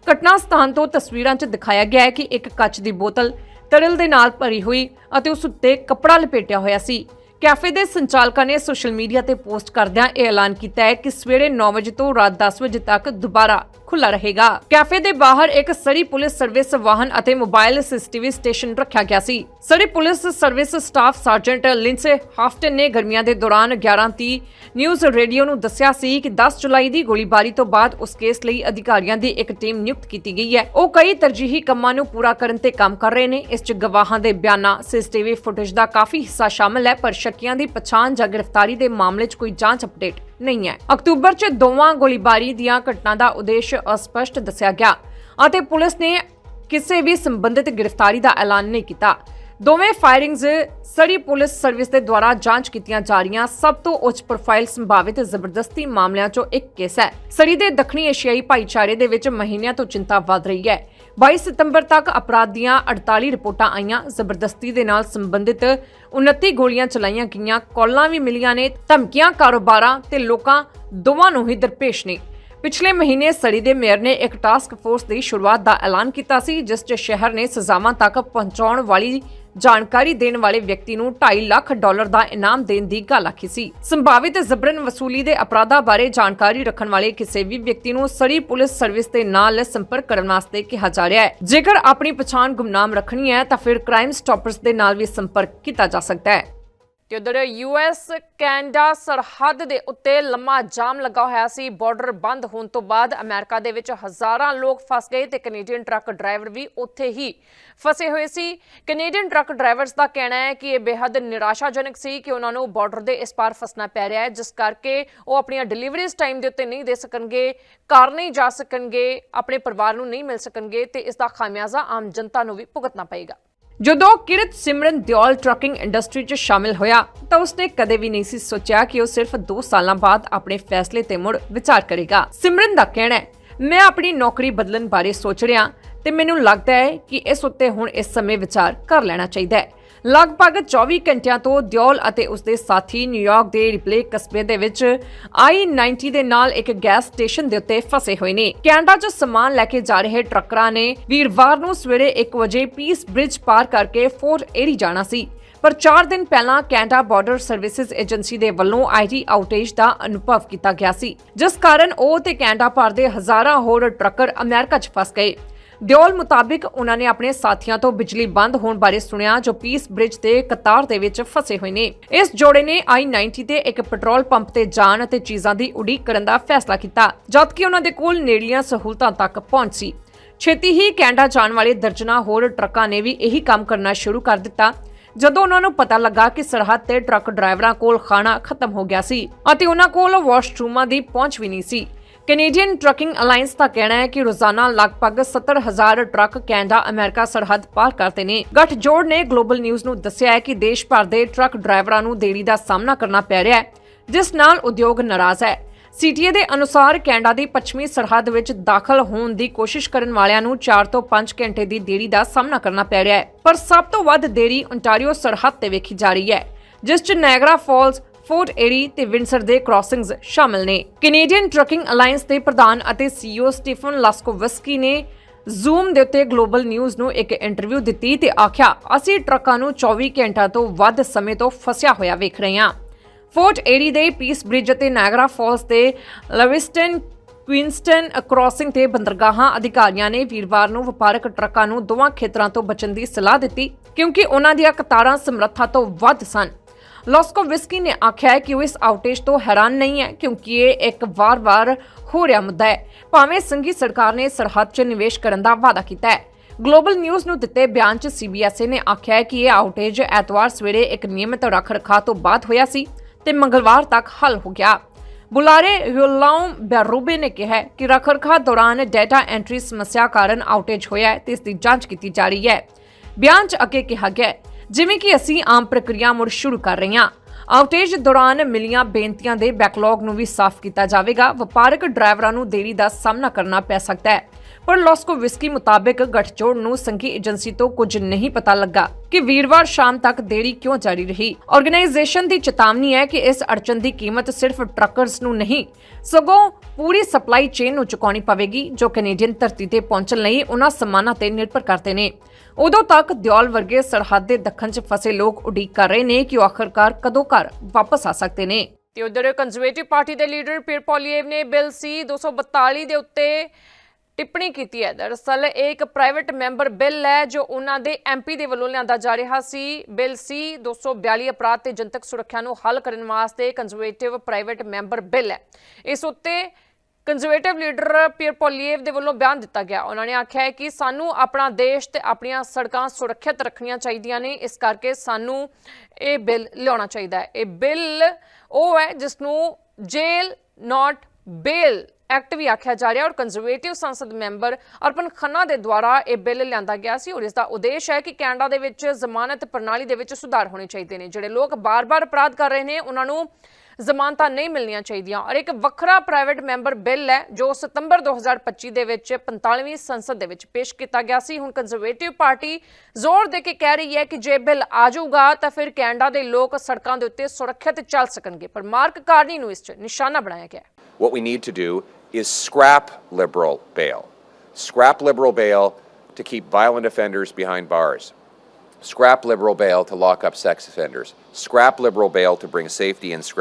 ਘਟਨਾ ਸਥਾਨ ਤੋਂ ਤਸਵੀਰਾਂ 'ਚ ਦਿਖਾਇਆ ਗਿਆ ਹੈ ਕਿ ਇੱਕ ਕੱਚ ਦੀ ਬੋਤਲ ਤਰਲ ਦੇ ਨਾਲ ਭਰੀ ਹੋਈ ਅਤੇ ਉਸ ਉੱਤੇ ਕੱਪੜਾ ਲਪੇਟਿਆ ਹੋਇਆ ਸੀ। ਕੈਫੇ ਦੇ ਸੰਚਾਲਕਾਂ ਨੇ ਸੋਸ਼ਲ ਮੀਡੀਆ ਤੇ ਪੋਸਟ ਕਰਦਿਆਂ ਇਹ ਐਲਾਨ ਕੀਤਾ ਹੈ ਕਿ ਸਵੇਰੇ 9 ਵਜੇ ਤੋਂ ਰਾਤ 10 ਵਜੇ ਤੱਕ ਦੁਬਾਰਾ ਖੁੱਲਾ ਰਹੇਗਾ। ਕੈਫੇ ਦੇ ਬਾਹਰ ਇੱਕ ਸੜੀ ਪੁਲਿਸ ਸਰਵਿਸ ਵਾਹਨ ਅਤੇ ਮੋਬਾਈਲ ਸੀਸੀਟੀਵੀ ਸਟੇਸ਼ਨ ਰੱਖਿਆ ਗਿਆ ਸੀ। Surrey police service staff sergeant Lindsay Houghton ਨੇ ਗਰਮੀਆਂ ਦੇ ਦੌਰਾਨ 11:30 ਨਿਊਜ਼ ਰੇਡੀਓ ਨੂੰ ਦੱਸਿਆ ਸੀ ਕਿ 10 ਜੁਲਾਈ ਦੀ ਗੋਲੀਬਾਰੀ ਤੋਂ ਬਾਅਦ ਉਸ ਕੇਸ ਲਈ ਅਧਿਕਾਰੀਆਂ ਦੀ ਇੱਕ ਟੀਮ ਨਿਯੁਕਤ ਕੀਤੀ ਗਈ ਹੈ। ਉਹ ਕਈ ਤਰਜੀਹੀ ਕੰਮਾਂ ਨੂੰ ਪੂਰਾ ਕਰਨ ਤੇ ਕੰਮ ਕਰ ਰਹੇ ਨੇ। ਇਸ 'ਚ ਗਵਾਹਾਂ ਦੇ ਬਿਆਨਾਂ, ਸੀਸੀਟੀਵੀ ਫੁਟੇਜ ਦਾ ਕਾਫੀ ਹਿੱਸਾ ਸ਼ਾਮਲ ਹੈ, ਪਰ ਸ਼ੱਕੀਆਂ ਦੀ ਪਛਾਣ ਜਾਂ ਗ੍ਰਿਫਤਾਰੀ ਦੇ ਮਾਮਲੇ 'ਚ ਕੋਈ ਜਾਂਚ ਅਪਡੇਟ ਨਹੀਂ ਹੈ। ਅਕਤੂਬਰ 'ਚ ਦੋਵਾਂ ਗੋਲੀਬਾਰੀ ਦੀਆਂ ਘਟਨਾ ਦਾ ਉਦੇਸ਼ ਅਸਪਸ਼ਟ ਦੱਸਿਆ ਗਿਆ ਅਤੇ ਪੁਲਿਸ ਨੇ ਕਿਸੇ ਵੀ ਸੰਬੰਧਿਤ ਗ੍ਰਿਫਤਾਰੀ ਦਾ ਐਲਾਨ ਨਹੀਂ ਕੀਤਾ। ਦੋਵੇਂ ਫਾਇਰਿੰਗਸ ਸੜੀ ਪੁਲਿਸ ਸਰਵਿਸ ਦੇ ਦੁਆਰਾ ਜਾਂਚ ਕੀਤੀਆਂ ਜਾ ਰਹੀਆਂ। ਸਭ ਤੋਂ ਉੱਚ ਪ੍ਰੋਫਾਈਲ ਸੰਭਾਵਿਤ ਜ਼ਬਰਦਸਤੀ ਮਾਮਲਿਆਂ 'ਚੋਂ ਇੱਕ ਕੇਸ ਹੈ। ਸੜੀ ਦੇ ਦੱਖਣੀ ਏਸ਼ੀਆਈ ਭਾਈਚਾਰੇ ਦੇ ਵਿੱਚ ਮਹੀਨਿਆਂ ਤੋਂ ਚਿੰਤਾ ਵੱਧ ਰਹੀ ਹੈ। 22 ਸਤੰਬਰ ਤੱਕ ਅਪਰਾਧ ਦੀਆਂ 48 ਰਿਪੋਰਟਾਂ ਆਈਆਂ। ਜ਼ਬਰਦਸਤੀ ਦੇ ਨਾਲ ਸੰਬੰਧਿਤ 29 ਗੋਲੀਆਂ ਚਲਾਈਆਂ ਗਈਆਂ। ਕਾਲਾਂ ਵੀ ਮਿਲੀਆਂ ਨੇ, ਧਮਕੀਆਂ, ਕਾਰੋਬਾਰਾਂ ਤੇ ਲੋਕਾਂ ਦੋਵਾਂ ਨੂੰ ਹੀ ਦਰਪੇਸ਼ ਨੇ। ਪਿਛਲੇ ਮਹੀਨੇ ਸੜੀ ਦੇ ਮੇਅਰ ਨੇ ਇੱਕ ਟਾਸਕ ਫੋਰਸ ਦੀ ਸ਼ੁਰੂਆਤ ਦਾ ਐਲਾਨ ਕੀਤਾ ਸੀ, ਜਿਸ 'ਚ ਸ਼ਹਿਰ ਨੇ ਸਜ਼ਾਵਾਂ ਤੱਕ ਪਹੁੰਚਾਉਣ ਵਾਲੀ ਜਾਣਕਾਰੀ ਦੇਣ ਵਾਲੇ ਵਿਅਕਤੀ ਨੂੰ 2.5 ਲੱਖ ਡਾਲਰ ਦਾ ਇਨਾਮ ਦੇਣ ਦੀ ਗੱਲ ਆਖੀ ਸੀ। ਸੰਭਾਵਿਤ ਜ਼ਬਰਨ ਵਸੂਲੀ ਦੇ ਅਪਰਾਧਾਂ ਬਾਰੇ ਜਾਣਕਾਰੀ ਰੱਖਣ ਵਾਲੇ ਕਿਸੇ ਵੀ ਵਿਅਕਤੀ ਨੂੰ ਸਰੀ ਪੁਲਿਸ ਸਰਵਿਸ ਦੇ ਨਾਲ ਸੰਪਰਕ ਕਰਨ ਵਾਸਤੇ ਕਿਹਾ ਜਾ ਰਿਹਾ ਹੈ। ਜੇਕਰ ਆਪਣੀ ਪਛਾਣ ਗੁਮਨਾਮ ਰੱਖਣੀ ਹੈ, ਤਾਂ ਫਿਰ ਕ੍ਰਾਈਮ ਸਟਾਪਰਸ ਦੇ ਨਾਲ ਵੀ ਸੰਪਰਕ ਕੀਤਾ ਜਾ ਸਕਦਾ ਹੈ। ਤੇ ਉਧਰ ਯੂਐਸ ਕੈਨੇਡਾ ਸਰਹੱਦ ਦੇ ਉੱਤੇ ਲੰਮਾ ਜਾਮ ਲੱਗਾ ਹੋਇਆ ਸੀ। ਬਾਰਡਰ ਬੰਦ ਹੋਣ ਤੋਂ ਬਾਅਦ ਅਮਰੀਕਾ ਦੇ ਵਿੱਚ ਹਜ਼ਾਰਾਂ ਲੋਕ ਫਸ ਗਏ ਤੇ ਕੈਨੇਡੀਅਨ ਟਰੱਕ ਡਰਾਈਵਰ ਵੀ ਉੱਥੇ ਹੀ ਫਸੇ ਹੋਏ ਸੀ। ਕੈਨੇਡੀਅਨ ਟਰੱਕ ਡਰਾਈਵਰਸ ਦਾ ਕਹਿਣਾ ਹੈ ਕਿ ਇਹ ਬੇहद ਨਿਰਾਸ਼ਾਜਨਕ ਸੀ ਕਿ ਉਹਨਾਂ ਨੂੰ ਬਾਰਡਰ ਦੇ ਇਸ ਪਾਰ ਫਸਣਾ ਪੈ ਰਿਹਾ ਹੈ, ਜਿਸ ਕਰਕੇ ਉਹ ਆਪਣੀਆਂ ਡਿਲੀਵਰੀਜ਼ ਟਾਈਮ ਦੇ ਉੱਤੇ ਨਹੀਂ ਦੇ ਸਕਣਗੇ, ਘਰ ਨਹੀਂ ਜਾ ਸਕਣਗੇ, ਆਪਣੇ ਪਰਿਵਾਰ ਨੂੰ ਨਹੀਂ ਮਿਲ ਸਕਣਗੇ ਤੇ ਇਸ ਦਾ ਖਾਮਿਆਜ਼ਾ ਆਮ ਜਨਤਾ ਨੂੰ ਵੀ ਭੁਗਤਣਾ ਪਏਗਾ। ਜਦੋਂ ਕਿਰਤ ਸਿਮਰਨ ਦਿਓਲ ਟਰੱਕਿੰਗ ਇੰਡਸਟਰੀ 'ਚ ਸ਼ਾਮਿਲ ਹੋਇਆ, ਤਾਂ ਉਸਨੇ ਕਦੇ ਵੀ ਨਹੀਂ ਸੀ ਸੋਚਿਆ ਕਿ ਉਹ ਸਿਰਫ 2 ਸਾਲਾਂ ਬਾਅਦ ਆਪਣੇ ਫੈਸਲੇ ਤੇ ਮੁੜ ਵਿਚਾਰ ਕਰੇਗਾ। ਸਿਮਰਨ ਦਾ ਕਹਿਣਾ ਹੈ, ਮੈਂ ਆਪਣੀ ਨੌਕਰੀ ਬਦਲਣ ਬਾਰੇ ਸੋਚ ਰਿਹਾ ਤੇ ਮੈਨੂੰ ਲੱਗਦਾ ਹੈ ਕਿ ਇਸ ਉੱਤੇ ਹੁਣ ਇਸ ਸਮੇਂ ਵਿਚਾਰ ਕਰ ਲੈਣਾ ਚਾਹੀਦਾ ਹੈ। ਲਗਭਗ 24 ਘੰਟਿਆਂ ਤੋਂ ਦਿਓਲ ਅਤੇ ਉਸਦੇ ਸਾਥੀ ਨਿਊਯਾਰਕ ਦੇ ਰਿਪਲੇ ਕਸਬੇ ਦੇ ਵਿੱਚ I-90 ਦੇ ਨਾਲ ਇੱਕ ਗੈਸ ਸਟੇਸ਼ਨ ਦੇ ਉੱਤੇ ਫਸੇ ਹੋਏ ਨੇ। ਕੈਨੇਡਾ 'ਚ ਸਮਾਨ ਲੈ ਕੇ ਜਾ ਰਹੇ ਟਰੱਕਰਾਂ ਨੇ ਵੀਰਵਾਰ ਨੂੰ ਸਵੇਰੇ 1 ਵਜੇ ਪੀਸ ਬ੍ਰਿਜ ਪਾਰ ਕਰਕੇ ਫੋਰਟ ਏਰੀ ਜਾਣਾ ਸੀ। ਪਰ 4 ਦਿਨ ਪਹਿਲਾਂ ਕੈਨੇਡਾ ਬਾਰਡਰ ਸਰਵਿਸਿਜ਼ ਏਜੰਸੀ ਦੇ ਵੱਲੋਂ ਆਈਟੀ ਆਊਟੇਜ ਦਾ ਅਨੁਭਵ ਕੀਤਾ ਗਿਆ ਸੀ। ਜਿਸ ਕਾਰਨ ਉਹ ਤੇ ਕੈਨੇਡਾ ਭਰ ਦੇ ਹਜ਼ਾਰਾਂ ਹੋਰ ਟਰੱਕਰ ਅਮਰੀਕਾ 'ਚ ਫਸ ਗਏ। ਦਿਓਲ ਮੁਤਾਬਿਕ ਉਹਨਾਂ ਨੇ ਆਪਣੇ ਸਾਥੀਆਂ ਤੋਂ ਬਿਜਲੀ ਬੰਦ ਹੋਣ ਬਾਰੇ ਸੁਣਿਆ, ਜੋ ਪੀਸ ਬ੍ਰਿਜ ਤੇ ਕਤਾਰ ਦੇ ਵਿੱਚ ਫਸੇ ਹੋਏ ਨੇ। ਇਸ ਜੋੜੇ ਨੇ I-90 ਤੇ ਇੱਕ ਪੈਟਰੋਲ ਪੰਪ ਤੇ ਜਾਣ ਅਤੇ ਚੀਜ਼ਾਂ ਦੀ ਉਡੀਕ ਕਰਨ ਦਾ ਫੈਸਲਾ ਕੀਤਾ, ਜਦਕਿ ਉਹਨਾਂ ਦੇ ਕੋਲ ਨੇੜਲੀਆਂ ਸਹੂਲਤਾਂ ਤੱਕ ਪਹੁੰਚ ਸੀ। ਛੇਤੀ ਹੀ ਕੈਨੇਡਾ ਜਾਣ ਵਾਲੇ ਦਰਜਨਾ ਹੋਰ ਟਰੱਕਾਂ ਨੇ ਵੀ ਇਹੀ ਕੰਮ ਕਰਨਾ ਸ਼ੁਰੂ ਕਰ ਦਿੱਤਾ, ਜਦੋਂ ਉਹਨਾਂ ਨੂੰ ਪਤਾ ਲੱਗਾ ਕਿ ਸਰਹੱਦ ਤੇ ਟਰੱਕ ਡਰਾਈਵਰਾਂ ਕੋਲ ਖਾਣਾ ਖਤਮ ਹੋ ਗਿਆ ਸੀ ਅਤੇ ਉਹਨਾਂ ਕੋਲ ਵਾਸ਼ਰੂਮਾਂ ਦੀ ਪਹੁੰਚ ਵੀ ਨਹੀਂ ਸੀ। ਕੈਨੇਡੀਅਨ ਟਰੱਕਿੰਗ ਅਲਾਈਅੰਸ ਦਾ ਕਹਿਣਾ ਹੈ ਕਿ ਰੋਜ਼ਾਨਾ ਲਗਭਗ 70000 ਟਰੱਕ ਕੈਨੇਡਾ, ਅਮਰੀਕਾ ਸਰਹੱਦ ਪਾਰ ਕਰਦੇ ਨੇ। ਗੱਠਜੋੜ ਨੇ ਗਲੋਬਲ ਨਿਊਜ਼ ਨੂੰ ਦੱਸਿਆ ਹੈ ਕਿ ਦੇਸ਼ ਭਰ ਦੇ ਟਰੱਕ ਡਰਾਈਵਰਾਂ ਨੂੰ ਦੇਰੀ ਦਾ ਸਾਹਮਣਾ ਕਰਨਾ ਪੈ ਰਿਹਾ ਹੈ, ਜਿਸ ਨਾਲ ਉਦਯੋਗ ਨਾਰਾਜ਼ ਹੈ। ਸੀਟੀਏ ਦੇ ਅਨੁਸਾਰ ਕੈਨੇਡਾ ਦੀ ਪੱਛਮੀ ਸਰਹੱਦ ਵਿੱਚ ਦਾਖਲ ਹੋਣ ਦੀ ਕੋਸ਼ਿਸ਼ ਕਰਨ ਵਾਲਿਆਂ ਨੂੰ 4 ਤੋਂ 5 ਘੰਟੇ ਦੀ ਦੇਰੀ ਦਾ ਸਾਹਮਣਾ ਕਰਨਾ ਪੈ ਰਿਹਾ ਹੈ। ਪਰ ਸਭ ਤੋਂ ਵੱਧ ਦੇਰੀ ਓਨਟਾਰੀਓ ਸਰਹੱਦ ਤੇ ਵੇਖੀ ਜਾ ਰਹੀ ਹੈ, ਜਿਸ 'ਚ ਨੈਗਰਾ ਫਾਲਸ ਫੋਰਟ ਏਰੀ ਤੇ ਵਿੰਸਰ ਦੇ ਕ੍ਰਾਸਿੰਗਸ ਸ਼ਾਮਲ ਨੇ। ਕੈਨੇਡੀਅਨ ਟਰੱਕਿੰਗ ਅਲਾਈਅੰਸ ਦੇ ਪ੍ਰਧਾਨ ਅਤੇ ਸੀਈਓ ਸਟੀਫਨ ਲਾਸਕੋਵਸਕੀ ਨੇ ਜ਼ੂਮ ਦੇ ਉੱਤੇ ਗਲੋਬਲ ਨਿਊਜ਼ ਨੂੰ ਇੱਕ ਇੰਟਰਵਿਊ ਦਿੱਤੀ ਤੇ ਆਖਿਆ, ਅਸੀਂ ਟਰੱਕਾਂ ਨੂੰ 24 ਘੰਟਿਆਂ ਤੋਂ ਵੱਧ ਸਮੇਂ ਤੋਂ ਫਸਿਆ ਹੋਇਆ ਵੇਖ ਰਹੇ ਹਾਂ। ਫੋਰਟ ਏਰੀ ਦੇ ਪੀਸ ਬ੍ਰਿਜ ਅਤੇ ਨਾਇਗਰਾ ਫਾਲਸ ਤੇ ਲਵਿਸਟਨ, ਕੁਇਨਸਟਨ ਕ੍ਰਾਸਿੰਗ ਤੇ ਬੰਦਰਗਾਹਾਂ ਅਧਿਕਾਰੀਆਂ ਨੇ ਵੀਰਵਾਰ ਨੂੰ ਵਪਾਰਕ ਟਰੱਕਾਂ ਨੂੰ ਦੋਵਾਂ ਖੇਤਰਾਂ ਤੋਂ ਬਚਣ ਦੀ ਸਲਾਹ ਦਿੱਤੀ ਕਿਉਂਕਿ ਉਹਨਾਂ ਦੀਆਂ ਕਤਾਰਾਂ ਸਮਰੱਥਾ ਤੋਂ ਵੱਧ ਸਨ। ਲੌਸਕੋਵਿਸਕੀ ਨੇ ਆਖਿਆ ਹੈ ਕਿ ਉਹ ਇਸ ਆਊਟੇਜ ਤੋਂ ਹੈਰਾਨ ਨਹੀਂ ਹੈ, ਕਿਉਂਕਿ ਇਹ ਇੱਕ ਵਾਰ-ਵਾਰ ਹੋ ਰਿਹਾ ਮੁੱਦਾ ਹੈ। ਭਾਵੇਂ ਸੰਘੀ ਸਰਕਾਰ ਨੇ ਸਰਹੱਦ 'ਚ ਨਿਵੇਸ਼ ਕਰਨ ਦਾ ਵਾਅਦਾ ਕੀਤਾ ਹੈ। ਗਲੋਬਲ ਨਿਊਜ਼ ਨੂੰ ਦਿੱਤੇ ਬਿਆਨ 'ਚ ਸੀਬੀਐਸਏ ਨੇ ਆਖਿਆ ਹੈ ਕਿ ਇਹ ਆਊਟੇਜ ਐਤਵਾਰ ਸਵੇਰੇ ਇੱਕ ਨਿਯਮਿਤ ਰੱਖ-ਰਖਾਅ ਤੋਂ ਬਾਅਦ ਹੋਇਆ ਸੀ ਤੇ ਮੰਗਲਵਾਰ ਤੱਕ ਹੱਲ ਹੋ ਗਿਆ। ਬੁਲਾਰੇ ਯੋਲਾਉਮ ਬੈਰੂਬੇ ਨੇ ਕਿਹਾ ਕਿ ਰੱਖ-ਰਖਾਅ ਦੌਰਾਨ ਡਾਟਾ ਐਂਟਰੀ ਸਮੱਸਿਆ ਕਾਰਨ ਆਊਟੇਜ ਹੋਇਆ ਹੈ ਤੇ ਇਸ ਦੀ ਜਾਂਚ ਕੀਤੀ ਜਾ ਰਹੀ ਹੈ। ਬਿਆਨ 'ਚ ਅੱਗੇ ਕਿਹਾ ਗਿਆ ਜਿਵੇਂ ਕਿ ਅਸੀਂ ਆਮ ਪ੍ਰਕਿਰਿਆ ਮੁੜ ਸ਼ੁਰੂ ਕਰ ਰਹੇ ਹਾਂ। ਆਊਟੇਜ ਦੌਰਾਨ ਮਿਲੀਆਂ ਬੇਨਤੀਆਂ ਦੇ ਬੈਕਲੌਗ ਨੂੰ ਵੀ ਸਾਫ਼ ਕੀਤਾ ਜਾਵੇਗਾ। ਵਪਾਰਕ ਡਰਾਈਵਰਾਂ ਨੂੰ ਦੇਰੀ ਦਾ ਸਾਹਮਣਾ ਕਰਨਾ ਪੈ ਸਕਦਾ ਹੈ। ਪਰ ਲੌਸਕੋਵਿਸਕੀ ਮੁਤਾਬਕ ਗੱਠਜੋੜ ਨੂੰ ਸੰਘੀ ਏਜੰਸੀ ਤੋਂ ਕੁਝ ਨਹੀਂ ਪਤਾ ਲੱਗਾ ਕਿ ਵੀਰਵਾਰ ਸ਼ਾਮ ਤੱਕ ਦੇਰੀ ਕਿਉਂ ਜਾਰੀ ਰਹੀ। ਆਰਗੇਨਾਈਜੇਸ਼ਨ ਦੀ ਚੇਤਾਵਨੀ ਹੈ ਕਿ ਇਸ ਅੜਚਨ ਦੀ ਕੀਮਤ ਸਿਰਫ ਟਰੱਕਰਸ ਨੂੰ ਨਹੀਂ, ਸਗੋਂ ਪੂਰੀ ਸਪਲਾਈ ਚੇਨ ਨੂੰ ਚੁਕਾਉਣੀ ਪਵੇਗੀ, ਜੋ ਕੈਨੇਡੀਅਨ ਧਰਤੀ ਤੇ ਪਹੁੰਚਣ ਲਈ ਉਹਨਾਂ ਸਮਾਨਾਂ ਤੇ ਨਿਰਭਰ ਕਰਦੇ ਨੇ। ਉਦੋਂ ਤੱਕ ਦਿਓਲ ਵਰਗੇ ਸਰਹੱਦ ਦੇ ਦੱਖਣ 'ਚ ਫਸੇ ਲੋਕ ਉਡੀਕ ਕਰ ਰਹੇ ਨੇ ਕਿ ਉਹ ਆਖਰਕਾਰ ਕਦੋਂ ਘਰ ਵਾਪਸ ਆ ਸਕਦੇ ਨੇ। ਤੇ ਉਧਰ ਕੰਜ਼ਰਵੇਟਿਵ ਪਾਰਟੀ ਦੇ ਲੀਡਰ ਪੀਰ ਨੇ ਬਿੱਲ ਸੀ 242 ਦੇ ਉੱਤੇ ਟਿੱਪਣੀ ਕੀਤੀ ਹੈ। ਦਰਅਸਲ ਇਹ ਇੱਕ ਪ੍ਰਾਈਵੇਟ ਮੈਂਬਰ ਬਿੱਲ ਹੈ ਜੋ ਉਹਨਾਂ ਦੇ ਐਮਪੀ ਦੇ ਵੱਲੋਂ ਲਿਆਂਦਾ ਜਾ ਰਿਹਾ ਸੀ। ਬਿੱਲ ਸੀ 242 ਅਪਰਾਧ ਤੇ ਜਨਤਕ ਸੁਰੱਖਿਆ ਨੂੰ ਹੱਲ ਕਰਨ ਵਾਸਤੇ ਕੰਜ਼ਰਵੇਟਿਵ ਪ੍ਰਾਈਵੇਟ ਮੈਂਬਰ ਬਿੱਲ ਹੈ। ਇਸ ਉੱਤੇ ਕੰਜ਼ਰਵੇਟਿਵ ਲੀਡਰ ਪੀਰ ਪੋਲੀਏਵ ਦੇ ਵੱਲੋਂ ਬਿਆਨ ਦਿੱਤਾ ਗਿਆ। ਉਹਨਾਂ ਨੇ ਆਖਿਆ ਹੈ ਕਿ ਸਾਨੂੰ ਆਪਣਾ ਦੇਸ਼ ਤੇ ਆਪਣੀਆਂ ਸੜਕਾਂ ਸੁਰੱਖਿਅਤ ਰੱਖਣੀਆਂ ਚਾਹੀਦੀਆਂ ਨੇ। ਇਸ ਕਰਕੇ ਸਾਨੂੰ ਇਹ ਬਿੱਲ ਲਿਆਉਣਾ ਚਾਹੀਦਾ ਹੈ। ਇਹ ਬਿੱਲ ਉਹ ਹੈ ਜਿਸ ਨੂੰ ਜੇਲ ਨਾਟ ਬੇਲ ਐਕਟ ਵੀ ਆਖਿਆ ਜਾ ਰਿਹਾ ਔਰ ਕੰਜ਼ਰਵੇਟਿਵ ਸੰਸਦ ਮੈਂਬਰ ਅਰਪਨ ਖੰਨਾ ਦੇ ਦੁਆਰਾ ਇਹ ਬਿੱਲ ਲਿਆਂਦਾ ਗਿਆ ਸੀ ਔਰ ਇਸ ਦਾ ਉਦੇਸ਼ ਹੈ ਕਿ ਕੈਨੇਡਾ ਦੇ ਵਿੱਚ ਜ਼ਮਾਨਤ ਪ੍ਰਣਾਲੀ ਦੇ ਵਿੱਚ ਸੁਧਾਰ ਹੋਣੇ ਚਾਹੀਦੇ ਨੇ। ਜਿਹੜੇ ਲੋਕ ਬਾਰ-ਬਾਰ ਅਪਰਾਧ ਕਰ ਰਹੇ ਨੇ, ਉਹਨਾਂ ਨੂੰ ਜ਼ਮਾਨਤਾਂ ਨਹੀਂ ਮਿਲਣੀਆਂ ਚਾਹੀਦੀਆਂ ਔਰ ਇੱਕ ਵੱਖਰਾ ਪ੍ਰਾਈਵੇਟ ਮੈਂਬਰ ਬਿੱਲ ਹੈ, ਜੋ ਸਤੰਬਰ 2025 ਦੇ ਵਿੱਚ 45ਵੀਂ ਸੰਸਦ ਦੇ ਵਿੱਚ ਪੇਸ਼ ਕੀਤਾ ਗਿਆ ਸੀ ਹੁਣ ਕੰਜ਼ਰਵੇਟਿਵ ਪਾਰਟੀ ਜ਼ੋਰ ਦੇ ਕੇ ਕਹਿ ਰਹੀ ਹੈ ਕਿ ਜੇ ਬਿੱਲ ਆ ਜਾਊਗਾ, ਤਾਂ ਫਿਰ ਕੈਨੇਡਾ ਦੇ ਲੋਕ ਸੜਕਾਂ ਦੇ ਉੱਤੇ ਸੁਰੱਖਿਅਤ ਚੱਲ ਸਕਣਗੇ ਪਰ ਮਾਰਕ ਕਾਰਨੀ ਨੂੰ ਇਸ 'ਚ ਨਿਸ਼ਾਨਾ ਬਣਾਇਆ ਗਿਆ What we need to do is scrap liberal bail. Scrap liberal bail to keep violent offenders behind bars. Scrap liberal bail to lock up sex offenders. Scrap liberal bail to bring safety and,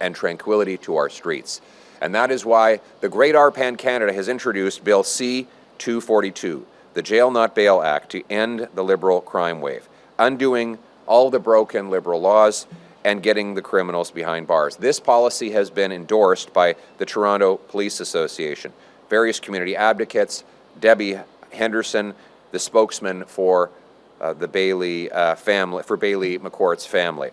and tranquility to our streets. And that is why the Great RPAN Canada has introduced Bill C 242, the Jail Not Bail Act, to end the liberal crime wave, undoing all the broken liberal laws and getting the criminals behind bars. This policy has been endorsed by the Toronto Police Association, various community advocates, Debbie Henderson, the spokesman for uh, the Bailey uh, family, for Bailey McCourt's family.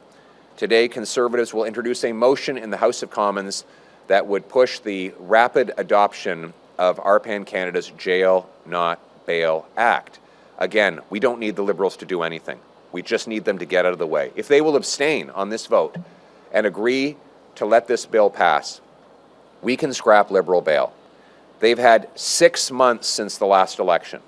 Today, Conservatives will introduce a motion in the House of Commons that would push the rapid adoption of ARPAN Canada's Jail Not Bail Act. Again, we don't need the Liberals to do anything. We just need them to get out of the way. If they will abstain on this vote and agree to let this bill pass, we can scrap Liberal bail. They've had six months since the last election.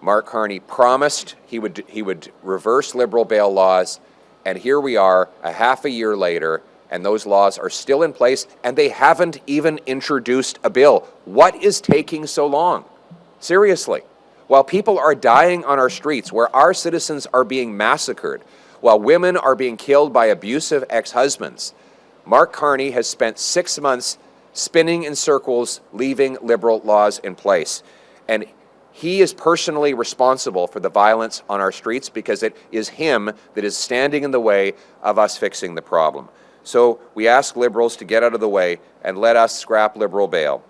Mark Carney promised he would, he would reverse Liberal bail laws, and here we are a half a year later, and those laws are still in place, and they haven't even introduced a bill. What is taking so long? Seriously. While people are dying on our streets, where our citizens are being massacred, while women are being killed by abusive ex husbands, Mark Carney has spent six months spinning in circles, leaving liberal laws in place. And He is personally responsible for the violence on our streets because it is him that is standing in the way of us fixing the problem. So we ask Liberals to get out of the way and let us scrap Liberal bail.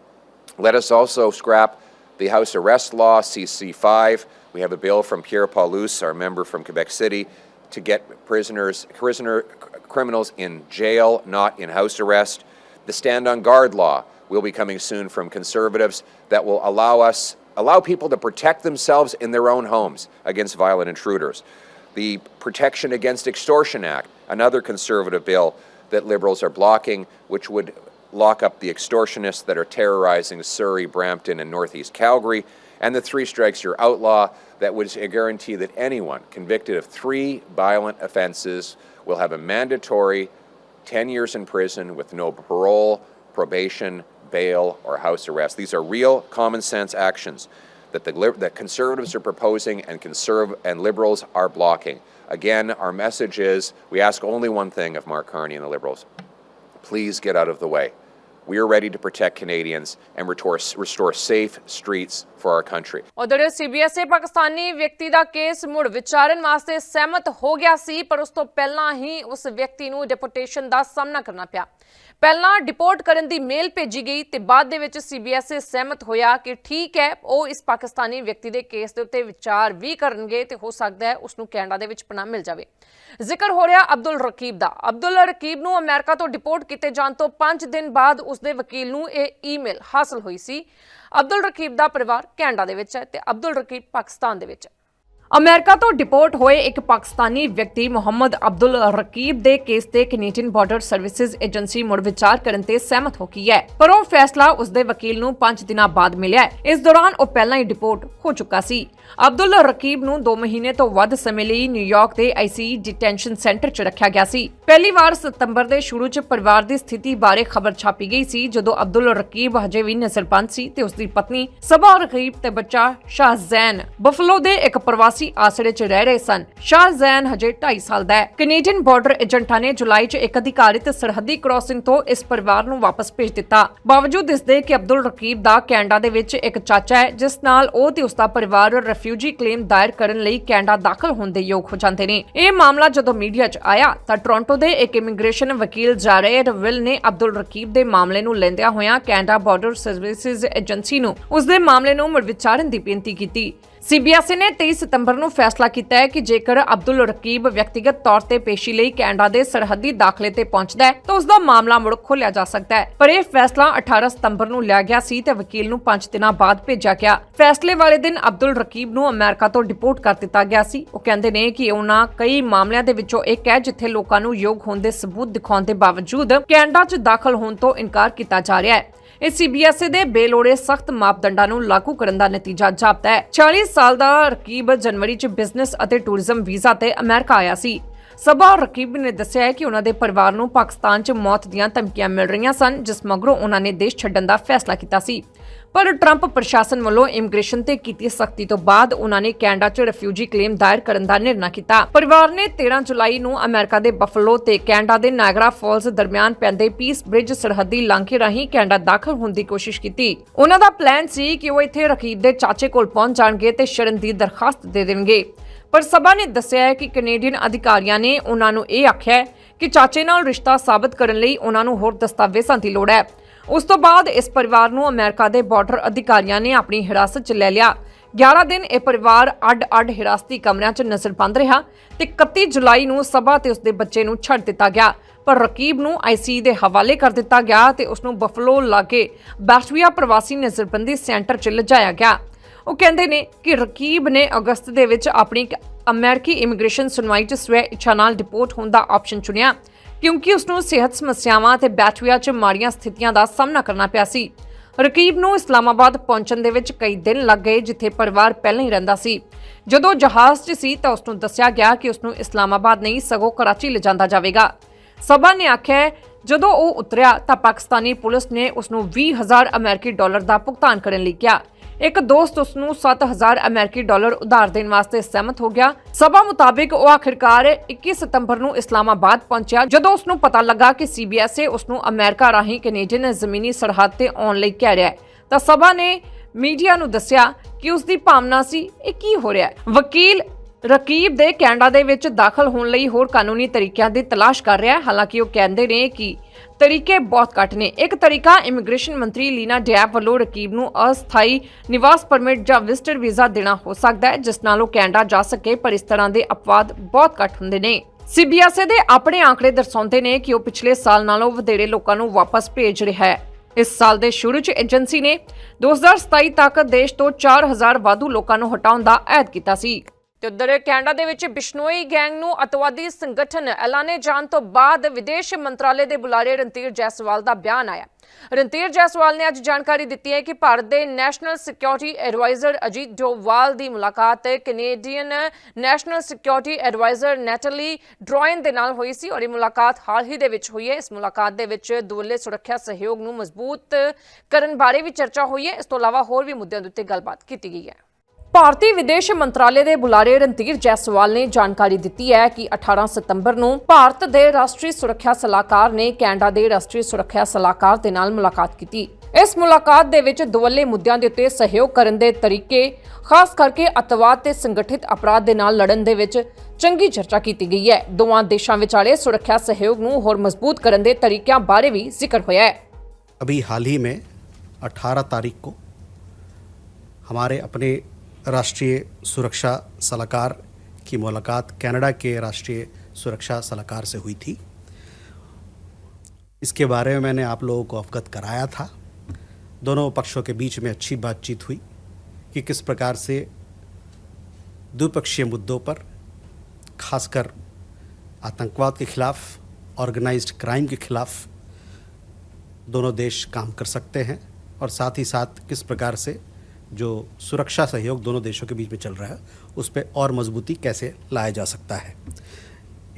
Let us also scrap the house arrest law, CC5. We have a bill from Pierre Paulus, our member from Quebec City, to get prisoners, prisoner criminals in jail, not in house arrest. The stand on guard law will be coming soon from conservatives that will allow us allow people to protect themselves in their own homes against violent intruders. The Protection Against Extortion Act, another conservative bill that liberals are blocking, which would lock up the extortionists that are terrorizing Surrey, Brampton, and Northeast Calgary, and the Three Strikes You're Outlaw that would guarantee that anyone convicted of three violent offenses will have a mandatory 10 years in prison with no parole, probation, bail, or house arrest. These are real common sense actions that the lib- that conservatives are proposing and conserv- and liberals are blocking. Again, our message is we ask only one thing of Mark Carney and the liberals. Please get out of the way. We are ready to protect Canadians and restore, restore safe streets for our country. ਉਧਰ CBSE Pakistani ਵਿਅਕਤੀ ਦਾ case ਮੁੜ ਵਿਚਾਰਨ ਵਾਸਤੇ ਸਹਿਮਤ ਹੋ ਗਿਆ ਸੀ ਪਰ ਉਸ ਤੋਂ ਪਹਿਲਾਂ ਹੀ ਉਸ ਵਿਅਕਤੀ ਨੂੰ ਡਿਪੋਰਟੇਸ਼ਨ ਦਾ ਸਾਹਮਣਾ ਕਰਨਾ ਪਿਆ ਪਹਿਲਾਂ ਡਿਪੋਰਟ ਕਰਨ ਦੀ ਮੇਲ ਭੇਜੀ ਗਈ ਤੇ ਬਾਅਦ ਦੇ ਵਿੱਚ ਸੀਬੀਐਸਈ ਸਹਿਮਤ ਹੋਇਆ ਕਿ ਠੀਕ ਹੈ, ਉਹ ਇਸ ਪਾਕਿਸਤਾਨੀ ਵਿਅਕਤੀ ਦੇ ਕੇਸ ਦੇ ਉੱਤੇ ਵਿਚਾਰ ਵੀ ਕਰਨਗੇ ਤੇ ਹੋ ਸਕਦਾ ਹੈ ਉਸ ਨੂੰ ਕੈਨੇਡਾ ਦੇ ਵਿੱਚ ਪਨਾਹ ਮਿਲ ਜਾਵੇ। ਜ਼ਿਕਰ ਹੋ ਰਿਹਾ ਅਬਦੁਲ ਰਕੀਬ ਦਾ। ਅਬਦੁਲ ਰਕੀਬ ਨੂੰ ਅਮਰੀਕਾ ਤੋਂ ਡਿਪੋਰਟ ਕੀਤੇ ਜਾਣ ਤੋਂ 5 ਦਿਨ ਬਾਅਦ ਉਸ ਦੇ ਵਕੀਲ ਨੂੰ ਇਹ ਈਮੇਲ ਹਾਸਲ ਹੋਈ ਸੀ। ਅਬਦੁਲ ਰਕੀਬ ਦਾ ਪਰਿਵਾਰ ਕੈਨੇਡਾ ਦੇ ਵਿੱਚ ਹੈ ਤੇ ਅਬਦੁਲ ਰਕੀਬ ਪਾਕਿਸਤਾਨ ਦੇ ਵਿੱਚ ਹੈ। ਅਮਰੀਕਾ ਤੋਂ ਡਿਪੋਰਟ ਹੋਏ ਇੱਕ ਪਾਕਿਸਤਾਨੀ ਵਿਅਕਤੀ ਮੁਹੰਮਦ ਅਬਦੁਲ ਰਕੀਬ ਦੇ ਕੇਸ ਤੇ ਕੈਨੇਡੀਅਨ ਬਾਰਡਰ ਸਰਵਿਸਿਜ਼ ਏਜੰਸੀ ਮੁੜ ਵਿਚਾਰ ਕਰਨ ਤੇ ਸਹਿਮਤ ਹੋ ਗਈ ਹੈ। ਪਰ ਉਹ ਫੈਸਲਾ ਉਸ ਦੇ ਵਕੀਲ ਨੂੰ 5 ਦਿਨਾਂ ਬਾਅਦ ਮਿਲਿਆ ਹੈ। ਇਸ ਦੌਰਾਨ ਉਹ ਪਹਿਲਾਂ ਹੀ ਡਿਪੋਰਟ ਹੋ ਚੁੱਕਾ ਸੀ। ਅਬਦੁਲ ਰਕੀਬ ਨੂੰ 2 ਮਹੀਨੇ ਤੋਂ ਵੱਧ ਸਮੇਂ ਲਈ ਨਿਊਯਾਰਕ ਦੇ ਆਈਸੀਈ ਡਿਟੈਂਸ਼ਨ ਸੈਂਟਰ 'ਚ ਰੱਖਿਆ ਗਿਆ ਸੀ। ਪਹਿਲੀ ਵਾਰ ਸਤੰਬਰ ਦੇ ਸ਼ੁਰੂ 'ਚ ਪਰਿਵਾਰ ਦੀ ਸਥਿਤੀ ਬਾਰੇ ਖਬਰ ਛਾਪੀ ਗਈ ਸੀ, ਜਦੋਂ ਅਬਦੁਲ ਰਕੀਬ ਹਜੇ ਵੀ ਨਜ਼ਰਬੰਦ ਸੀ ਤੇ ਉਸ ਦੀ ਪਤਨੀ ਸਬਾ ਰਕੀਬ ਤੇ ਬੱਚਾ ਸ਼ਾਹਜ਼ੈਨ ਬਫਲੋ ਦੇ ਇੱਕ ਪ੍ਰਵਾਸੀ ਆਸਰੇ 'ਚ ਰਹਿ ਰਹੇ ਸਨ। ਸ਼ਾਹਜ਼ੈਨ ਹਜੇ 2.5 ਸਾਲ ਦਾ ਹੈ। ਕੈਨੇਡੀਅਨ ਬਾਰਡਰ ਏਜੰਟਾਂ ਨੇ ਜੁਲਾਈ 'ਚ ਇੱਕ ਅਧਿਕਾਰਿਤ ਸਰਹੱਦੀ ਕ੍ਰਾਸਿੰਗ ਤੋਂ ਇਸ ਪਰਿਵਾਰ ਨੂੰ ਵਾਪਸ ਭੇਜ ਦਿੱਤਾ। ਬਾਵਜੂਦ ਇਸ ਦੇ ਕਿ ਅਬਦੁਲ ਰਕੀਬ ਦਾ ਕੈਨੇਡਾ ਦੇ ਵਿੱਚ ਇੱਕ ਚਾਚਾ ਹੈ, ਜਿਸ ਨਾਲ ਉਹ ਤੇ ਉਸ ਦਾ ਪਰਿਵਾਰ ਰਿਫਿਊਜੀ ਕਲੇਮ ਦਾਇਰ ਕਰਨ ਲਈ ਕੈਨੇਡਾ ਦਾਖਲ ਹੋਣ ਦੇ ਯੋਗ ਹੋ ਜਾਂਦੇ ਨੇ। ਇਹ ਮਾਮਲਾ ਜਦੋਂ ਮੀਡੀਆ 'ਚ ਆਇਆ, ਤਾਂ ਟੋਰਾਂਟੋ ਦੇ ਇੱਕ ਇਮੀਗ੍ਰੇਸ਼ਨ ਵਕੀਲ ਜਾਰੇਡ ਵਿਲ ਨੇ ਅਬਦੁਲ ਰਕੀਬ ਦੇ ਮਾਮਲੇ ਨੂੰ ਲੈਂਦਿਆਂ ਹੋਇਆਂ ਕੈਨੇਡਾ ਬਾਰਡਰ ਸਰਵਿਸਿਜ਼ ਏਜੰਸੀ ਨੂੰ ਉਸ ਦੇ ਮਾਮਲੇ ਨੂੰ ਮੁੜ ਵਿਚਾਰਨ ਦੀ ਬੇਨਤੀ ਕੀਤੀ। ਸੀਬੀਐਸਈ ਨੇ 23 ਸਤੰਬਰ ਨੂੰ ਫੈਸਲਾ ਕੀਤਾ ਹੈ ਕਿ ਜੇਕਰ ਅਬਦੁਲ ਰਕੀਬ ਵਿਅਕਤੀਗਤ ਤੌਰ ਤੇ ਪੇਸ਼ੀ ਲਈ ਕੈਨੇਡਾ ਦੇ ਸਰਹੱਦੀ ਦਾਖਲੇ ਤੇ ਪਹੁੰਚਦਾ ਹੈ, ਤਾਂ ਉਸ ਦਾ ਮਾਮਲਾ ਮੁੜ ਖੋਲ੍ਹਿਆ ਜਾ ਸਕਦਾ ਹੈ। ਪਰ ਇਹ ਫੈਸਲਾ 18 ਸਤੰਬਰ ਨੂੰ ਲਿਆ ਗਿਆ ਸੀ ਤੇ ਵਕੀਲ ਨੂੰ 5 ਦਿਨਾਂ ਬਾਅਦ ਭੇਜਿਆ ਗਿਆ। ਫੈਸਲੇ ਵਾਲੇ ਦਿਨ ਅਬਦੁਲ ਰਕੀਬ ਨੂੰ ਅਮਰੀਕਾ ਤੋਂ ਡਿਪੋਰਟ ਕਰ ਦਿੱਤਾ ਗਿਆ ਸੀ। ਉਹ ਕਹਿੰਦੇ ਨੇ ਕਿ ਉਹਨਾਂ ਕਈ ਮਾਮਲਿਆਂ ਦੇ ਵਿੱਚੋਂ ਇੱਕ ਹੈ, ਜਿੱਥੇ ਲੋਕਾਂ ਨੂੰ ਯੋਗ ਹੋਣ ਦੇ ਸਬੂਤ ਦਿਖਾਉਣ ਦੇ ਬਾਵਜੂਦ ਕੈਨੇਡਾ 'ਚ ਦਾਖਲ ਹੋਣ ਤੋਂ ਇਨਕਾਰ ਕੀਤਾ ਜਾ ਰਿਹਾ ਹੈ। ਇਹ ਸੀਬੀਐਸਈ ਦੇ ਬੇਲੋੜੇ ਸਖਤ ਮਾਪਦੰਡਾਂ ਨੂੰ ਲਾਗੂ ਕਰਨ ਦਾ ਨਤੀਜਾ ਜਾਪਦਾ ਹੈ। 40 ਸਾਲ ਦਾ ਰਕੀਬ ਜਨਵਰੀ 'ਚ ਬਿਜ਼ਨਸ ਅਤੇ ਟੂਰਿਜ਼ਮ ਵੀਜ਼ਾ ਤੇ ਅਮਰੀਕਾ ਆਇਆ ਸੀ। ਸਬਾ ਰਕੀਬ ਨੇ ਦੱਸਿਆ ਹੈ ਕਿ ਉਹਨਾਂ ਦੇ ਪਰਿਵਾਰ ਨੂੰ ਪਾਕਿਸਤਾਨ 'ਚ ਮੌਤ ਦੀਆਂ ਧਮਕੀਆਂ ਮਿਲ ਰਹੀਆਂ ਸਨ, ਜਿਸ ਮਗਰੋਂ ਉਹਨਾਂ ਨੇ ਦੇਸ਼ ਛੱਡਣ ਦਾ ਫੈਸਲਾ ਕੀਤਾ ਸੀ। ਪਰ ਟਰੰਪ ਪ੍ਰਸ਼ਾਸਨ ਵੱਲੋਂ ਇਮੀਗ੍ਰੇਸ਼ਨ ਤੇ ਕੀਤੀ ਸਖਤੀ ਤੋਂ ਬਾਅਦ ਉਹਨਾਂ ਨੇ ਕੈਨੇਡਾ 'ਚ ਰਿਫਿਊਜੀ ਕਲੇਮ ਦਾਇਰ ਕਰਨ ਦਾ ਨਿਰਣਾ ਕੀਤਾ। ਪਰਿਵਾਰ ਨੇ 13 ਜੁਲਾਈ ਨੂੰ ਅਮਰੀਕਾ ਦੇ ਬਫਲੋ ਤੇ ਕੈਨੇਡਾ ਦੇ ਨਾਇਗਰਾ ਫਾਲਸ ਦਰਮਿਆਨ ਪੈਂਦੇ ਪੀਸ ਬ੍ਰਿਜ ਸਰਹੱਦੀ ਲਾਂਘੇ ਰਾਹੀਂ ਕੈਨੇਡਾ ਦਾਖਲ ਹੋਣ ਦੀ ਕੋਸ਼ਿਸ਼ ਕੀਤੀ। ਉਹਨਾਂ ਦਾ ਪਲਾਨ ਸੀ ਕਿ ਉਹ ਇੱਥੇ ਰਕੀਬ ਦੇ ਚਾਚੇ ਕੋਲ ਪਹੁੰਚ ਜਾਣਗੇ ਤੇ ਸ਼ਰਨ ਦੀ ਦਰਖਾਸਤ ਦੇ ਦੇਣਗੇ। ਪਰ ਸਭਾ ਨੇ ਦੱਸਿਆ ਹੈ ਕਿ ਕੈਨੇਡੀਅਨ ਅਧਿਕਾਰੀਆਂ ਨੇ ਉਹਨਾਂ ਨੂੰ ਇਹ ਆਖਿਆ ਹੈ ਕਿ ਚਾਚੇ ਨਾਲ ਰਿਸ਼ਤਾ ਸਾਬਤ ਕਰਨ ਲਈ ਉਹਨਾਂ ਨੂੰ ਹੋਰ ਦਸਤਾਵੇਜ਼ਾਂ ਦੀ ਲੋੜ ਹੈ। ਉਸ ਤੋਂ ਬਾਅਦ ਇਸ ਪਰਿਵਾਰ ਨੂੰ ਅਮਰੀਕਾ ਦੇ ਬਾਰਡਰ ਅਧਿਕਾਰੀਆਂ ਨੇ ਆਪਣੀ ਹਿਰਾਸਤ 'ਚ ਲੈ ਲਿਆ। 11 ਦਿਨ ਇਹ ਪਰਿਵਾਰ ਅੱਡ-ਅੱਡ ਹਿਰਾਸਤੀ ਕਮਰਿਆਂ 'ਚ ਨਜ਼ਰਬੰਦ ਰਿਹਾ ਤੇ 31 ਜੁਲਾਈ ਨੂੰ ਸਭਾ ਤੇ ਉਸਦੇ ਬੱਚੇ ਨੂੰ ਛੱਡ ਦਿੱਤਾ ਗਿਆ। ਪਰ ਰਕੀਬ ਨੂੰ ਆਈਸੀ ਦੇ ਹਵਾਲੇ ਕਰ ਦਿੱਤਾ ਗਿਆ ਤੇ ਉਸ ਨੂੰ ਬਫਲੋ ਲਾਗੇ ਬੈਟਵੀਆ ਪ੍ਰਵਾਸੀ ਨਜ਼ਰਬੰਦੀ ਸੈਂਟਰ 'ਚ ਲਿਜਾਇਆ ਗਿਆ। ਉਹ ਕਹਿੰਦੇ ਨੇ ਕਿ ਰਕੀਬ ਨੇ ਅਗਸਤ ਦੇ ਵਿੱਚ ਆਪਣੀ ਇੱਕ ਅਮਰੀਕੀ ਇਮੀਗ੍ਰੇਸ਼ਨ ਸੁਣਵਾਈ 'ਚ ਸਵੈ ਇੱਛਾ ਨਾਲ ਡਿਪੋਰਟ ਹੋਣ ਦਾ ਆਪਸ਼ਨ ਚੁਣਿਆ, ਕਿਉਂਕਿ ਉਸ ਨੂੰ ਸਿਹਤ ਸਮੱਸਿਆਵਾਂ ਤੇ ਬੈਟਵੀਆ 'ਚ ਮਾੜੀਆਂ ਸਥਿਤੀਆਂ ਦਾ ਸਾਹਮਣਾ ਕਰਨਾ ਪਿਆ ਸੀ। ਰਕੀਬ ਨੂੰ ਇਸਲਾਮਾਬਾਦ ਪਹੁੰਚਣ ਦੇ ਵਿੱਚ ਕਈ ਦਿਨ ਲੱਗ ਗਏ, ਜਿੱਥੇ ਪਰਿਵਾਰ ਪਹਿਲਾਂ ਹੀ ਰਹਿੰਦਾ ਸੀ। ਜਦੋਂ ਜਹਾਜ਼ 'ਚ ਸੀ ਤਾਂ ਉਸ ਨੂੰ ਦੱਸਿਆ ਗਿਆ ਕਿ ਉਸ ਨੂੰ ਇਸਲਾਮਾਬਾਦ ਨਹੀਂ, ਸਗੋਂ ਕਰਾਚੀ ਲਿਜਾਂਦਾ ਜਾਵੇਗਾ। ਸਭਾ ਨੇ ਆਖਿਆ, ਜਦੋਂ ਉਹ ਉਤਰਿਆ ਤਾਂ ਪਾਕਿਸਤਾਨੀ ਪੁਲਿਸ ਨੇ ਉਸ ਨੂੰ 20000 ਅਮਰੀਕੀ ਡਾਲਰ ਦਾ ਭੁਗਤਾਨ ਕਰਨ ਲਈ ਕਿਹਾ। ਇੱਕ ਦੋਸਤ ਉਸ ਨੂੰ 7000 ਅਮਰੀਕੀ ਡਾਲਰ ਉਧਾਰ ਦੇਣ ਵਾਸਤੇ ਸਹਿਮਤ ਹੋ ਗਿਆ। ਸਭਾ ਮੁਤਾਬਿਕ ਉਹ ਆਖਿਰਕਾਰ 21 ਸਤੰਬਰ ਨੂੰ ਇਸਲਾਮਾਬਾਦ ਪਹੁੰਚਿਆ, ਜਦੋਂ ਉਸ ਨੂੰ ਪਤਾ ਲੱਗਾ ਕਿ ਸੀਬੀਐਸਏ ਉਸ ਨੂੰ ਅਮਰੀਕਾ ਰਾਹੀਂ ਕੈਨੇਡੀਅਨ ਜ਼ਮੀਨੀ ਸਰਹੱਦ ਤੇ ਆਉਣ ਲਈ ਕਹਿ ਰਿਹਾ ਹੈ। ਤਾਂ ਸਭਾ ਨੇ ਮੀਡੀਆ ਨੂੰ ਦੱਸਿਆ ਕਿ ਉਸ ਦੀ ਭਾਵਨਾ ਸੀ, ਇਹ ਕੀ ਹੋ ਰਿਹਾ ਹੈ? ਵਕੀਲ ਰਕੀਬ ਦੇ ਕੈਨੇਡਾ ਦੇ ਵਿੱਚ ਦਾਖਲ ਹੋਣ ਲਈ ਹੋਰ ਕਾਨੂੰਨੀ ਤਰੀਕਿਆਂ ਦੀ ਤਲਾਸ਼ ਕਰ ਰਿਹਾ ਹੈ। ਹਾਲਾਂਕਿ ਉਹ ਕਹਿੰਦੇ ਨੇ ਕਿ ਤਰੀਕੇ ਬਹੁਤ ਘੱਟ ਨੇ। ਇੱਕ ਤਰੀਕਾ ਇਮੀਗ੍ਰੇਸ਼ਨ ਮੰਤਰੀ ਲੀਨਾ ਡੈਪ ਵੱਲੋਂ ਰਕੀਬ ਨੂੰ ਅਸਥਾਈ ਨਿਵਾਸ ਪਰਮਿਟ ਜਾਂ ਵਿਜ਼ਟਰ ਵੀਜ਼ਾ ਦੇਣਾ ਹੋ ਸਕਦਾ ਹੈ, ਜਿਸ ਨਾਲ ਉਹ ਕੈਨੇਡਾ ਜਾ ਸਕੇ, ਪਰ ਇਸ ਤਰ੍ਹਾਂ ਦੇ ਅਪਵਾਦ ਬਹੁਤ ਘੱਟ ਹੁੰਦੇ ਨੇ। ਸੀਬੀਐਸਏ ਦੇ ਆਪਣੇ ਆંકੜੇ ਦਰਸਾਉਂਦੇ ਨੇ ਕਿ ਉਹ ਪਿਛਲੇ ਸਾਲ ਨਾਲੋਂ ਵਧੇਰੇ ਲੋਕਾਂ ਨੂੰ ਵਾਪਸ ਭੇਜ ਰਿਹਾ ਹੈ। ਇਸ ਸਾਲ ਦੇ ਸ਼ੁਰੂ 'ਚ ਏਜੰਸੀ ਨੇ 2027 ਤੱਕ ਦੇਸ਼ ਤੋਂ 4000 ਵਾਧੂ ਲੋਕਾਂ ਨੂੰ ਹਟਾਉਣ ਦਾ ਐਲਾਨ ਕੀਤਾ ਸੀ। ਤੇ ਉਧਰ ਕੈਨੇਡਾ ਦੇ ਵਿੱਚ ਬਿਸ਼ਨੋਈ ਗੈਂਗ ਨੂੰ ਅਤਵਾਦੀ ਸੰਗਠਨ ਐਲਾਨੇ ਜਾਣ ਤੋਂ ਬਾਅਦ ਵਿਦੇਸ਼ ਮੰਤਰਾਲੇ ਦੇ ਬੁਲਾਰੇ ਰਣਧੀਰ ਜੈਸਵਾਲ ਦਾ ਬਿਆਨ ਆਇਆ। ਰਣਧੀਰ ਜੈਸਵਾਲ ਨੇ ਅੱਜ ਜਾਣਕਾਰੀ ਦਿੱਤੀ ਹੈ ਕਿ ਭਾਰਤ ਦੇ national security adviser Ajit Doval ਦੀ ਮੁਲਾਕਾਤ Canadian national security adviser Nathalie Drouin ਦੇ ਨਾਲ ਹੋਈ ਸੀ ਔਰ ਇਹ ਮੁਲਾਕਾਤ ਹਾਲ ਹੀ ਦੇ ਵਿੱਚ ਹੋਈ ਹੈ। ਇਸ ਮੁਲਾਕਾਤ ਦੇ ਵਿੱਚ ਦੁਵੱਲੇ ਸੁਰੱਖਿਆ ਸਹਿਯੋਗ ਨੂੰ ਮਜ਼ਬੂਤ ਕਰਨ ਬਾਰੇ ਵੀ ਚਰਚਾ ਹੋਈ ਹੈ। ਇਸ ਤੋਂ ਇਲਾਵਾ ਹੋਰ ਵੀ ਮੁੱਦਿਆਂ ਦੇ ਉੱਤੇ ਗੱਲਬਾਤ ਕੀਤੀ ਗਈ ਹੈ। ਭਾਰਤੀ ਵਿਦੇਸ਼ ਮੰਤਰਾਲੇ ਦੇ ਬੁਲਾਰੇ ਰਣਧੀਰ ਜੈਸਵਾਲ ਨੇ ਜਾਣਕਾਰੀ ਦਿੱਤੀ ਹੈ ਕਿ 18 ਸਤੰਬਰ ਨੂੰ ਭਾਰਤ ਦੇ ਰਾਸ਼ਟਰੀ ਸੁਰੱਖਿਆ ਸਲਾਹਕਾਰ ਨੇ ਕੈਨੇਡਾ ਦੇ ਰਾਸ਼ਟਰੀ ਸੁਰੱਖਿਆ ਸਲਾਹਕਾਰ ਦੇ ਨਾਲ ਮੁਲਾਕਾਤ ਕੀਤੀ ਇਸ ਮੁਲਾਕਾਤ ਦੇ ਵਿੱਚ ਦੁਵੱਲੇ ਮੁੱਦਿਆਂ ਦੇ ਉੱਤੇ ਸਹਿਯੋਗ ਕਰਨ ਦੇ ਤਰੀਕੇ ਖਾਸ ਕਰਕੇ ਅਤਵਾਦ ਤੇ ਸੰਗਠਿਤ ਅਪਰਾਧ ਦੇ ਨਾਲ ਲੜਨ ਦੇ ਵਿੱਚ ਚੰਗੀ ਚਰਚਾ ਕੀਤੀ ਗਈ ਹੈ ਦੋਵਾਂ ਦੇਸ਼ਾਂ ਵਿਚਾਲੇ ਸੁਰੱਖਿਆ ਸਹਿਯੋਗ ਨੂੰ ਹੋਰ ਮਜ਼ਬੂਤ ਕਰਨ ਦੇ ਤਰੀਕਿਆਂ ਬਾਰੇ ਵੀ ਜ਼ਿਕਰ ਹੋਇਆ ਹੈ अभी हाल ही में 18 तारीख को हमारे अपने राष्ट्रीय सुरक्षा सलाहकार की मुलाकात कनाडा के राष्ट्रीय सुरक्षा सलाहकार से हुई थी। इसके बारे में मैंने आप लोगों को अवगत कराया था। दोनों पक्षों के बीच में अच्छी बातचीत हुई कि किस प्रकार से द्विपक्षीय मुद्दों पर, खासकर आतंकवाद के खिलाफ, ऑर्गेनाइज्ड क्राइम के खिलाफ दोनों देश काम कर सकते हैं और साथ ही साथ किस प्रकार से जो सुरक्षा सहयोग दोनों देशों के बीच में चल रहा है, उस पर और मजबूती कैसे लाया जा सकता है?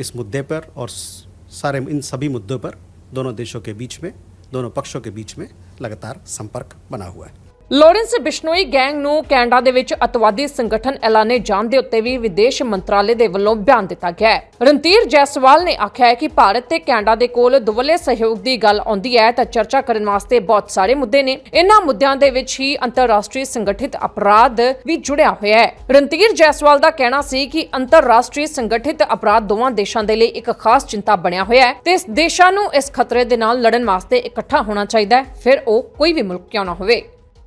इस मुद्दे पर और सारे इन सभी मुद्दों पर दोनों देशों के बीच में, दोनों पक्षों के बीच में लगातार संपर्क बना हुआ है। ਲਾਰੈਂਸ ਬਿਸ਼ਨੋਈ ਗੈਂਗ ਨੂੰ ਕੈਨੇਡਾ ਦੇ ਵਿੱਚ ਅਤਵਾਦੀ ਸੰਗਠਨ ਐਲਾਨੇ ਜਾਣ ਦੇ ਉੱਤੇ ਵੀ ਵਿਦੇਸ਼ ਮੰਤਰਾਲੇ ਦੇ ਵੱਲੋਂ ਬਿਆਨ ਦਿੱਤਾ ਗਿਆ ਹੈ। ਰਣਧੀਰ ਜੈਸਵਾਲ ਨੇ ਆਖਿਆ ਹੈ ਕਿ ਭਾਰਤ ਤੇ ਕੈਨੇਡਾ ਦੇ ਕੋਲ ਦੁਵੱਲੇ ਸਹਿਯੋਗ ਦੀ ਗੱਲ ਆਉਂਦੀ ਹੈ ਤਾਂ ਚਰਚਾ ਕਰਨ ਵਾਸਤੇ ਬਹੁਤ ਸਾਰੇ ਮੁੱਦੇ ਨੇ। ਇਹਨਾਂ ਮੁੱਦਿਆਂ ਦੇ ਵਿੱਚ ਹੀ ਅੰਤਰਰਾਸ਼ਟਰੀ ਸੰਗਠਿਤ ਅਪਰਾਧ ਵੀ ਜੁੜਿਆ ਹੋਇਆ ਹੈ। ਰਣਧੀਰ ਜੈਸਵਾਲ ਦਾ ਕਹਿਣਾ ਸੀ ਕਿ ਅੰਤਰਰਾਸ਼ਟਰੀ ਸੰਗਠਿਤ ਅਪਰਾਧ ਦੋਵਾਂ ਦੇਸ਼ਾਂ ਦੇ ਲਈ ਇੱਕ ਖਾਸ ਚਿੰਤਾ ਬਣਿਆ ਹੋਇਆ ਹੈ ਤੇ ਦੇਸ਼ਾਂ ਨੂੰ ਇਸ ਖਤਰੇ ਦੇ ਨਾਲ ਲੜਨ ਵਾਸਤੇ ਇਕੱਠਾ ਹੋਣਾ ਚਾਹੀਦਾ ਹੈ। ਫਿਰ ਉਹ ਕੋਈ ਵੀ ਮੁਲਕ ਕਿਉਂ ਨਾ ਹੋਵੇ।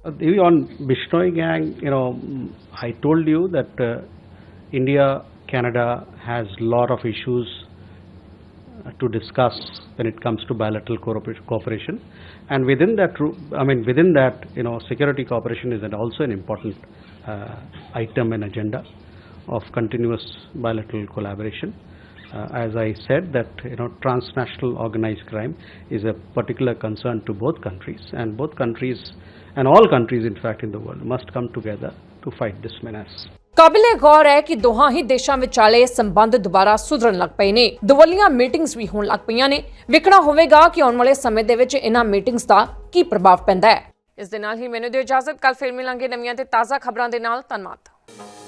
On Bishnoi gang, you know, I told you that uh, India, Canada has lot of issues uh, to discuss when it comes to bilateral cooperation, and within that, I mean, within that, you know, security cooperation is an also an important uh, item and agenda of continuous bilateral collaboration. Uh, as I said, that you know, transnational organized crime is a particular concern to both countries, and both countries, and all countries, in fact, in the world, must come together to fight this menace. ਕਾਬਿਲੇ ਗੌਰ ਹੈ ਕਿ ਦੋਹਾਂ ਹੀ ਦੇਸ਼ਾਂ ਵਿਚਾਲੇ ਸੰਬੰਧ ਦੁਬਾਰਾ ਸੁਧਰਨ ਲੱਗ ਪਏ ਨੇ ਦਵੱਲੀਆਂ ਮੀਟਿੰਗਸ ਵੀ ਹੋਣ ਲੱਗ ਪਈਆਂ ਨੇ ਵੇਖਣਾ ਹੋਵੇਗਾ ਕਿ ਆਉਣ ਵਾਲੇ ਸਮੇਂ ਦੇ ਵਿੱਚ ਇਹਨਾਂ ਮੀਟਿੰਗਸ ਦਾ ਕੀ ਪ੍ਰਭਾਵ ਪੈਂਦਾ ਹੈ ਇਸ ਦੇ ਨਾਲ ਹੀ ਮੈਨੂੰ ਦਿਓ ਇਜਾਜ਼ਤ ਕੱਲ ਫਿਰ ਮਿਲਾਂਗੇ ਨਵੀਆਂ ਤੇ ਤਾਜ਼ਾ ਖਬਰਾਂ ਦੇ ਨਾਲ ਧੰਨਵਾਦ